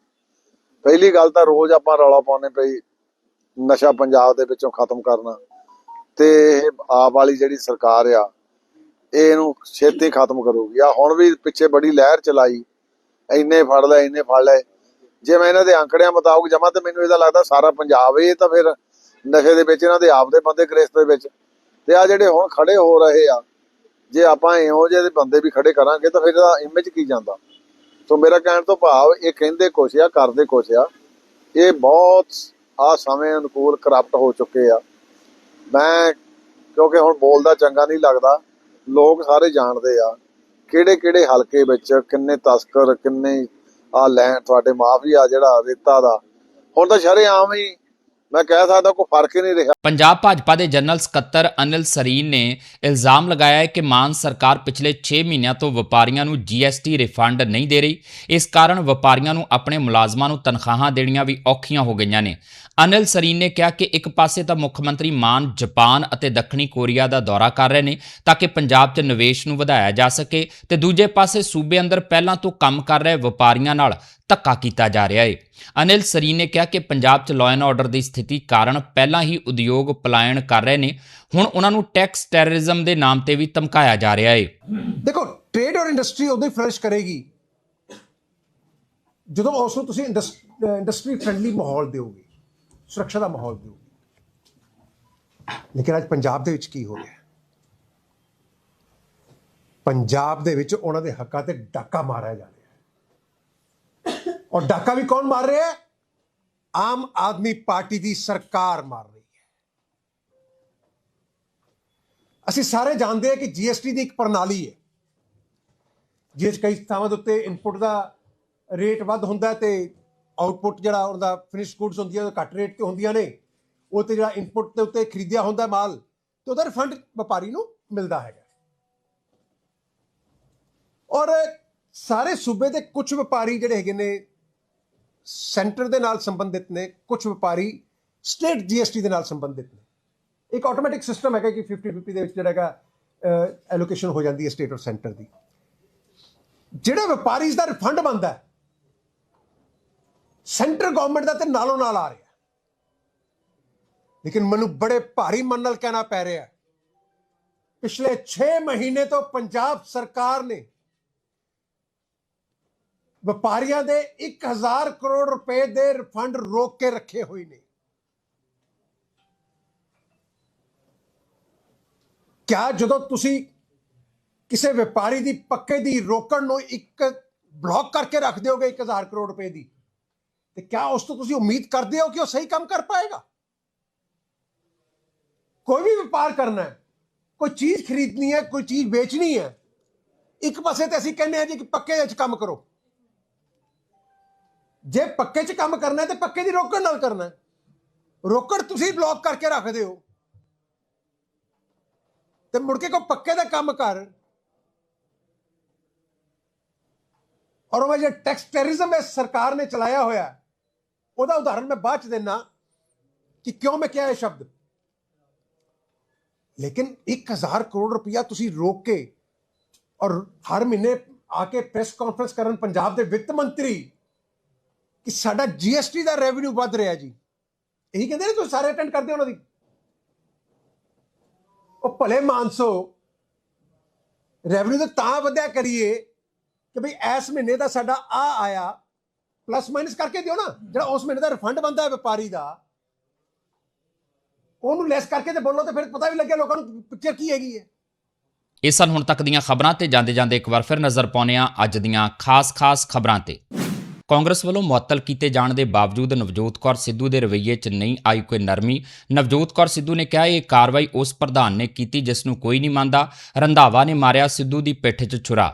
ਪਹਿਲੀ ਗੱਲ ਤਾਂ ਰੋਜ਼ ਆਪਾਂ ਰੌਲਾ ਪਾਉਂਦੇ ਪਈ ਨਸ਼ਾ ਪੰਜਾਬ ਦੇ ਵਿੱਚੋਂ ਖਤਮ ਕਰਨਾ। ਤੇ ਆਪ ਵਾਲੀ ਜਿਹੜੀ ਸਰਕਾਰ ਆ ਇਹ ਇਹਨੂੰ ਛੇਤੀ ਖਤਮ ਕਰੂਗੀ। ਆ ਹੁਣ ਵੀ ਪਿੱਛੇ ਬੜੀ ਲਹਿਰ ਚਲਾਈ। ਇੰਨੇ ਫੜ ਲੈ ਇੰਨੇ ਫੜ ਲੈ ਜੇ ਮੈਂ ਇਹਨਾਂ ਦੇ ਅੰਕੜਿਆਂ ਮੁਤਾਬਕ ਜਮਾ ਤੇ ਮੈਨੂੰ ਇਹਦਾ ਲੱਗਦਾ ਸਾਰਾ ਪੰਜਾਬ ਇਹ ਤਾਂ ਫਿਰ ਨਸ਼ੇ ਦੇ ਵਿੱਚ, ਇਹਨਾਂ ਦੇ ਆਪ ਦੇ ਬੰਦੇ ਗ੍ਰੇਸ ਦੇ ਵਿੱਚ। ਤੇ ਆ ਜਿਹੜੇ ਹੁਣ ਖੜੇ ਹੋ ਰਹੇ ਆ, ਜੇ ਆਪਾਂ ਇਹੋ ਜਿਹੇ ਬੰਦੇ ਵੀ ਖੜੇ ਕਰਾਂਗੇ ਤਾਂ ਫਿਰ ਇਹਦਾ ਇਮੇਜ ਕੀ ਜਾਂਦਾ? ਸੋ ਮੇਰਾ ਕਹਿਣ ਤੋਂ ਭਾਵ ਇਹ ਕਹਿੰਦੇ ਕੁਛ ਆ, ਕਰਦੇ ਕੁਛ ਆ। ਇਹ ਬਹੁਤ ਆ ਸਮੇਂ ਅਨੁਕੂਲ ਕਰਪਟ ਹੋ ਚੁੱਕੇ ਆ। ਮੈਂ ਕਿਉਂਕਿ ਹੁਣ ਬੋਲਦਾ ਚੰਗਾ ਨਹੀਂ ਲੱਗਦਾ, ਲੋਕ ਸਾਰੇ ਜਾਣਦੇ ਆ ਕਿਹੜੇ ਕਿਹੜੇ ਹਲਕੇ ਵਿੱਚ ਕਿੰਨੇ ਤਸਕਰ, ਕਿੰਨੇ ਆ ਲੈ ਤੁਹਾਡੇ ਮਾਫੀਆ ਜਿਹੜਾ ਰੇਤਾ ਦਾ। ਹੁਣ ਤਾਂ ਸ਼ਰੇ ਆਮ ਹੀ ਮੈਂ ਕਹਿ ਸਕਦਾ ਕੋਈ ਫ਼ਰਕ ਹੀ ਨਹੀਂ ਰਿਹਾ। ਪੰਜਾਬ ਭਾਜਪਾ ਦੇ ਜਨਰਲ ਸਕੱਤਰ ਅਨਿਲ ਸਰੀਨ ਨੇ ਇਲਜ਼ਾਮ ਲਗਾਇਆ ਹੈ ਕਿ ਮਾਨ ਸਰਕਾਰ ਪਿਛਲੇ 6 ਮਹੀਨਿਆਂ ਤੋਂ ਵਪਾਰੀਆਂ ਨੂੰ ਜੀਐਸਟੀ ਰਿਫੰਡ ਨਹੀਂ ਦੇ ਰਹੀ। ਇਸ ਕਾਰਨ ਵਪਾਰੀਆਂ ਨੂੰ ਆਪਣੇ ਮੁਲਾਜ਼ਮਾਂ ਨੂੰ ਤਨਖਾਹਾਂ ਦੇਣੀਆਂ ਵੀ ਔਖੀਆਂ ਹੋ ਗਈਆਂ ਨੇ। ਅਨਿਲ ਸਰੀਨ ਨੇ ਕਿਹਾ ਕਿ ਇੱਕ ਪਾਸੇ ਤਾਂ ਮੁੱਖ ਮੰਤਰੀ ਮਾਨ ਜਾਪਾਨ ਅਤੇ ਦੱਖਣੀ ਕੋਰੀਆ ਦਾ ਦੌਰਾ ਕਰ ਰਹੇ ਨੇ ਤਾਂ ਕਿ ਪੰਜਾਬ 'ਚ ਨਿਵੇਸ਼ ਨੂੰ ਵਧਾਇਆ ਜਾ ਸਕੇ ਤੇ ਦੂਜੇ ਪਾਸੇ ਸੂਬੇ ਅੰਦਰ ਪਹਿਲਾਂ ਤੋਂ ਕੰਮ ਕਰ ਰਹੇ ਵਪਾਰੀਆਂ ਨਾਲ ਧੱਕਾ ਕੀਤਾ ਜਾ ਰਿਹਾ ਹੈ ਅਨਿਲ ਸਰੀਨ ਨੇ ਕਿਹਾ ਕਿ ਪੰਜਾਬ 'ਚ ਲਾਅ ਐਂਡ ਆਰਡਰ ਦੀ ਸਥਿਤੀ ਕਾਰਨ ਪਹਿਲਾਂ ਹੀ ਉਦਯੋਗ ਪਲਾਇਨ ਕਰ ਰਹੇ ਨੇ। ਹੁਣ ਉਹਨਾਂ ਨੂੰ ਟੈਕਸ ਟੈਰਰਿਜ਼ਮ ਦੇ ਨਾਮ ਤੇ ਵੀ ਧਮਕਾਇਆ ਜਾ ਰਿਹਾ ਹੈ ਦੇਖੋ ਟ੍ਰੇਡ ਔਰ ਇੰਡਸਟਰੀ ਉਦੋਂ ਹੀ ਫਲਰਿਸ਼ ਕਰੇਗੀ। ਜਦੋਂ ਉਸ ਨੂੰ ਤੁਸੀਂ ਇੰਡਸਟਰੀ ਫ੍ਰੈਂਡਲੀ ਮਾਹੌਲ ਦਿਓਗੇ ਸੁਰੱਖਿਆ ਦਾ ਮਾਹੌਲ ਦਿਓਗੇ ਲੇਕਿਨ ਅੱਜ ਪੰਜਾਬ ਦੇ ਵਿੱਚ ਕੀ ਹੋ ਰਿਹਾ ਪੰਜਾਬ ਦੇ ਵਿੱਚ ਉਹਨਾਂ ਦੇ ਹੱਕਾਂ ਤੇ ਡਾਕਾ ਮਾਰਿਆ ਜਾ ਰਿਹਾ ਹੈ। ਔਰ ਡਾਕਾ ਵੀ ਕੌਣ ਮਾਰ ਰਿਹਾ ਹੈ? ਆਮ ਆਦਮੀ ਪਾਰਟੀ ਦੀ ਸਰਕਾਰ ਮਾਰ ਰਹੀ ਹੈ। ਅਸੀਂ ਸਾਰੇ ਜਾਣਦੇ ਹਾਂ ਕਿ ਜੀਐਸਟੀ ਦੀ ਇੱਕ ਪ੍ਰਣਾਲੀ ਹੈ। ਜਿਸ ਕਈ ਥਾਵਾਂ ਦੇ ਉੱਤੇ ਇਨਪੁਟ ਦਾ ਰੇਟ ਵੱਧ ਹੁੰਦਾ ਹੈ ਤੇ ਆਊਟਪੁੱਟ ਜਿਹੜਾ ਉਹਦਾ ਫਿਨਿਸ਼ ਗੁੱਡਸ ਹੁੰਦੀਆਂ ਉਹ ਘੱਟ ਰੇਟ ਤੇ ਹੁੰਦੀਆਂ ਨੇ। ਉਹ ਤੇ ਜਿਹੜਾ ਇਨਪੁੱਟ ਦੇ ਉੱਤੇ ਖਰੀਦਿਆ ਹੁੰਦਾ ਮਾਲ, ਤੇ ਉਹਦਾ ਰਿਫੰਡ ਵਪਾਰੀ ਨੂੰ ਮਿਲਦਾ ਹੈਗਾ। ਔਰ ਸਾਰੇ ਸੂਬੇ ਦੇ ਕੁਝ ਵਪਾਰੀ ਜਿਹੜੇ ਹੈਗੇ ਨੇ, ਸੈਂਟਰ ਦੇ ਨਾਲ ਸੰਬੰਧਿਤ ਨੇ ਕੁਝ ਵਪਾਰੀ ਸਟੇਟ ਜੀਐਸਟੀ ਦੇ ਨਾਲ ਸੰਬੰਧਿਤ ਨੇ। ਇੱਕ ਆਟੋਮੈਟਿਕ ਸਿਸਟਮ ਹੈਗਾ ਕਿ 50 50 ਦੇ ਵਿੱਚ ਜਿਹੜਾ ਹੈਗਾ ਐਲੋਕੇਸ਼ਨ ਹੋ ਜਾਂਦੀ ਹੈ ਸਟੇਟ ਔਰ ਸੈਂਟਰ ਦੀ। ਜਿਹੜੇ ਵਪਾਰੀ ਦਾ ਰਿਫੰਡ ਬੰਦਾ ਹੈ ਸੈਂਟਰ ਗਵਰਨਮੈਂਟ ਦਾ ਤੇ ਨਾਲੋਂ ਨਾਲ ਆ ਰਿਹਾ। ਲੇਕਿਨ ਮੈਨੂੰ ਬੜੇ ਭਾਰੀ ਮਨ ਨਾਲ ਕਹਿਣਾ ਪੈ ਰਿਹਾ ਪਿਛਲੇ 6 ਮਹੀਨੇ ਤੋਂ ਪੰਜਾਬ ਸਰਕਾਰ ਨੇ ਵਪਾਰੀਆਂ ਦੇ 1000 ਕਰੋੜ ਰੁਪਏ ਦੇ ਰਿਫੰਡ ਰੋਕ ਕੇ ਰੱਖੇ ਹੋਏ ਨੇ। ਕਿਆ ਜਦੋਂ ਤੁਸੀਂ ਕਿਸੇ ਵਪਾਰੀ ਦੀ ਪੱਕੇ ਦੀ ਰੋਕਣ ਨੂੰ ਇੱਕ ਬਲੌਕ ਕਰਕੇ ਰੱਖ ਦਿਓਗੇ 1000 ਕਰੋੜ ਰੁਪਏ ਦੀ? ਤੇ ਕਿਆ ਉਸ ਤੋਂ ਤੁਸੀਂ ਉਮੀਦ ਕਰਦੇ ਹੋ ਕਿ ਉਹ ਸਹੀ ਕੰਮ ਕਰ ਪਾਏਗਾ? ਕੋਈ ਵੀ ਵਪਾਰ ਕਰਨਾ ਹੈ, ਕੋਈ ਚੀਜ਼ ਖਰੀਦਣੀ ਹੈ, ਕੋਈ ਚੀਜ਼ ਵੇਚਣੀ ਹੈ, ਇੱਕ ਪਾਸੇ ਤੇ ਅਸੀਂ ਕਹਿੰਦੇ ਹਾਂ ਜੀ ਕਿ ਪੱਕੇ ਵਿੱਚ ਕੰਮ ਕਰੋ। ਜੇ ਪੱਕੇ 'ਚ ਕੰਮ ਕਰਨਾ ਹੈ ਤੇ ਪੱਕੇ ਦੀ ਰੋਕੜ ਨਾਲ ਕਰਨਾ ਹੈ। ਰੋਕੜ ਤੁਸੀਂ ਬਲੌਕ ਕਰਕੇ ਰੱਖਦੇ ਹੋ। ਤੇ ਮੁੜ ਕੇ ਕੋ ਪੱਕੇ ਦਾ ਕੰਮ ਕਰ। ਔਰ ਉਹ ਜਿਹੜਾ ਟੈਕਸ ਟੈਰਰਿਜ਼ਮ ਇਸ ਸਰਕਾਰ ਨੇ ਚਲਾਇਆ ਹੋਇਆ ਉਹਦਾ ਉਦਾਹਰਨ ਮੈਂ ਬਾਅਦ ਚ ਦੇਣਾ ਕਿ ਕਿਉਂ ਮੈਂ ਕਿਹਾ ਇਹ ਸ਼ਬਦ? ਲੇਕਿਨ 1000 ਕਰੋੜ ਰੁਪਇਆ ਤੁਸੀਂ ਰੋਕ ਕੇ ਔਰ ਹਰ ਮਹੀਨੇ ਆ ਕੇ ਪ੍ਰੈਸ ਕਾਨਫਰੰਸ ਕਰਨ ਪੰਜਾਬ ਦੇ ਵਿੱਤ ਮੰਤਰੀ ਕਿ ਸਾਡਾ ਜੀਐਸਟੀ ਦਾ ਰੈਵਨਿਊ ਵੱਧ ਰਿਹਾ ਜੀ। ਇਹੀ ਕਹਿੰਦੇ ਨੇ ਤੁਸੀਂ ਸਾਰੇ ਅਟੈਂਡ ਕਰਦੇ ਹੋ ਉਹਨਾਂ ਦੀ। ਉਹ ਭਲੇ ਮਾਨਸੋ ਰੈਵਨਿਊ ਤਾਂ ਤਾਂ ਵਧਿਆ ਕਰੀਏ ਕਿ ਭਈ ਇਸ ਮਹੀਨੇ ਦਾ ਸਾਡਾ ਆ ਆਇਆ। ਪਲੱਸ ਮਾਈਨਸ ਕਰਕੇ ਦਿਓ ਨਾ। ਜਿਹੜਾ ਉਸ ਮਹੀਨੇ ਦਾ ਰਿਫੰਡ ਬੰਦਾ ਹੈ ਵਪਾਰੀ ਦਾ, ਉਹਨੂੰ ਲੈਸ ਕਰਕੇ ਤੇ ਬੋਲੋ ਤੇ ਫਿਰ ਪਤਾ ਵੀ ਲੱਗਿਆ ਲੋਕਾਂ ਨੂੰ ਪਿਕਚਰ ਕੀ ਹੈਗੀ ਹੈ। ਇਹ ਸਨ ਹੁਣ ਤੱਕ ਦੀਆਂ ਖਬਰਾਂ ਤੇ ਜਾਂਦੇ ਜਾਂਦੇ ਇੱਕ ਵਾਰ ਫਿਰ ਨਜ਼ਰ ਪਾਉਂਦੇ ਹਾਂ ਅੱਜ ਦੀਆਂ ਖਾਸ-ਖਾਸ ਖਬਰਾਂ ਤੇ। ਕਾਂਗਰਸ ਵੱਲੋਂ ਮੁਅੱਤਲ ਕੀਤੇ ਜਾਣ ਦੇ ਬਾਵਜੂਦ ਨਵਜੋਤ ਕੌਰ ਸਿੱਧੂ ਦੇ ਰਵੱਈਏ 'ਚ ਨਹੀਂ ਆਈ ਕੋਈ ਨਰਮੀ। ਨਵਜੋਤ ਕੌਰ ਸਿੱਧੂ ਨੇ ਕਿਹਾ ਇਹ ਕਾਰਵਾਈ ਉਸ ਪ੍ਰਧਾਨ ਨੇ ਕੀਤੀ ਜਿਸ ਨੂੰ ਕੋਈ ਨਹੀਂ ਮੰਨਦਾ। ਰੰਧਾਵਾ ਨੇ ਮਾਰਿਆ ਸਿੱਧੂ ਦੀ ਪਿੱਠ 'ਚ ਛੁਰਾ।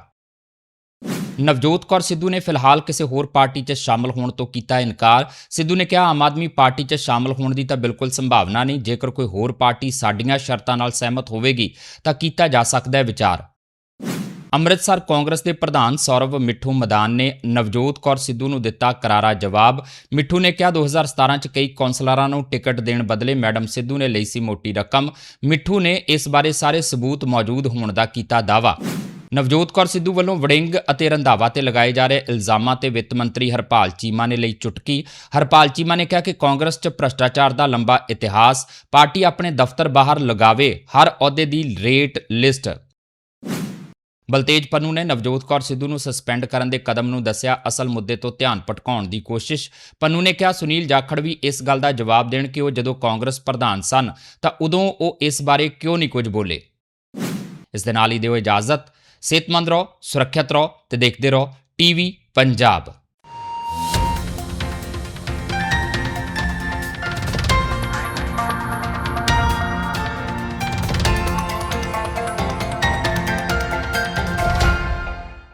ਨਵਜੋਤ ਕੌਰ ਸਿੱਧੂ ਨੇ ਫਿਲਹਾਲ ਕਿਸੇ ਹੋਰ ਪਾਰਟੀ 'ਚ ਸ਼ਾਮਲ ਹੋਣ ਤੋਂ ਕੀਤਾ ਇਨਕਾਰ। ਸਿੱਧੂ ਨੇ ਕਿਹਾ, ਆਮ ਆਦਮੀ ਪਾਰਟੀ 'ਚ ਸ਼ਾਮਲ ਹੋਣ ਦੀ ਤਾਂ ਬਿਲਕੁਲ ਸੰਭਾਵਨਾ ਨਹੀਂ। ਜੇਕਰ ਕੋਈ ਹੋਰ ਪਾਰਟੀ ਸਾਡੀਆਂ ਸ਼ਰਤਾਂ ਨਾਲ ਸਹਿਮਤ ਹੋਵੇਗੀ, ਤਾਂ ਕੀਤਾ ਜਾ ਸਕਦਾ ਹੈ ਵਿਚਾਰ। ਅੰਮ੍ਰਿਤਸਰ ਕਾਂਗਰਸ ਦੇ ਪ੍ਰਧਾਨ ਸੌਰਵ ਮਿੱਠੂ ਮਦਾਨ ਨੇ ਨਵਜੋਤ ਕੌਰ ਸਿੱਧੂ ਨੂੰ ਦਿੱਤਾ ਕਰਾਰਾ ਜਵਾਬ। ਮਿੱਠੂ ਨੇ ਕਿਹਾ 2017 ਚ ਕਈ ਕੌਂਸਲਰਾਂ ਨੂੰ ਟਿਕਟ ਦੇਣ ਬਦਲੇ ਮੈਡਮ ਸਿੱਧੂ ਨੇ ਲਈ ਸੀ ਮੋਟੀ ਰਕਮ। ਮਿੱਠੂ ਨੇ ਇਸ ਬਾਰੇ ਸਾਰੇ ਸਬੂਤ ਮੌਜੂਦ ਹੋਣ ਦਾ ਕੀਤਾ ਦਾਅਵਾ। ਨਵਜੋਤ ਕੌਰ ਸਿੱਧੂ ਵੱਲੋਂ ਵੜਿੰਗ ਅਤੇ ਰੰਧਾਵਾ ਤੇ ਲਗਾਏ ਜਾ ਰਹੇ ਇਲਜ਼ਾਮਾਂ ਤੇ ਵਿੱਤ ਮੰਤਰੀ ਹਰਪਾਲ ਚੀਮਾ ਨੇ ਲਈ ਚੁਟਕੀ। ਹਰਪਾਲ ਚੀਮਾ ਨੇ ਕਿਹਾ ਕਿ ਕਾਂਗਰਸ 'ਚ ਭ੍ਰਸ਼ਟਾਚਾਰ ਦਾ ਲੰਬਾ ਇਤਿਹਾਸ ਪਾਰਟੀ ਆਪਣੇ ਦਫ਼ਤਰ ਬਾਹਰ ਲਗਾਵੇ, ਹਰ ਅਹੁਦੇ ਦੀ ਰੇਟ ਲਿਸਟ। ਬਲਤੇਜ ਪੰਨੂ ਨੇ ਨਵਜੋਤ ਕੌਰ ਸਿੱਧੂ ਨੂੰ ਸਸਪੈਂਡ ਕਰਨ ਦੇ ਕਦਮ ਨੂੰ ਦੱਸਿਆ, ਅਸਲ ਮੁੱਦੇ ਤੋਂ ਧਿਆਨ ਭਟਕਾਉਣ ਦੀ ਕੋਸ਼ਿਸ਼। ਪੰਨੂ ਨੇ ਕਿਹਾ, ਸੁਨੀਲ ਜਾਖੜ ਵੀ ਇਸ ਗੱਲ ਦਾ ਜਵਾਬ ਦੇਣ ਕਿ ਉਹ ਜਦੋਂ ਕਾਂਗਰਸ ਪ੍ਰਧਾਨ ਸਨ, ਤਾਂ ਉਦੋਂ ਉਹ ਇਸ ਬਾਰੇ ਕਿਉਂ ਨਹੀਂ ਕੁਝ ਬੋਲੇ। ਇਸ ਦੇ ਨਾਲ ਹੀ ਦਿਓ ਇਜਾਜ਼ਤ। ਸਿਹਤਮੰਦ ਰਹੋ ਸੁਰੱਖਿਅਤ ਰਹੋ ਤੇ ਦੇਖਦੇ ਰਹੋ ਟੀਵੀ ਪੰਜਾਬ।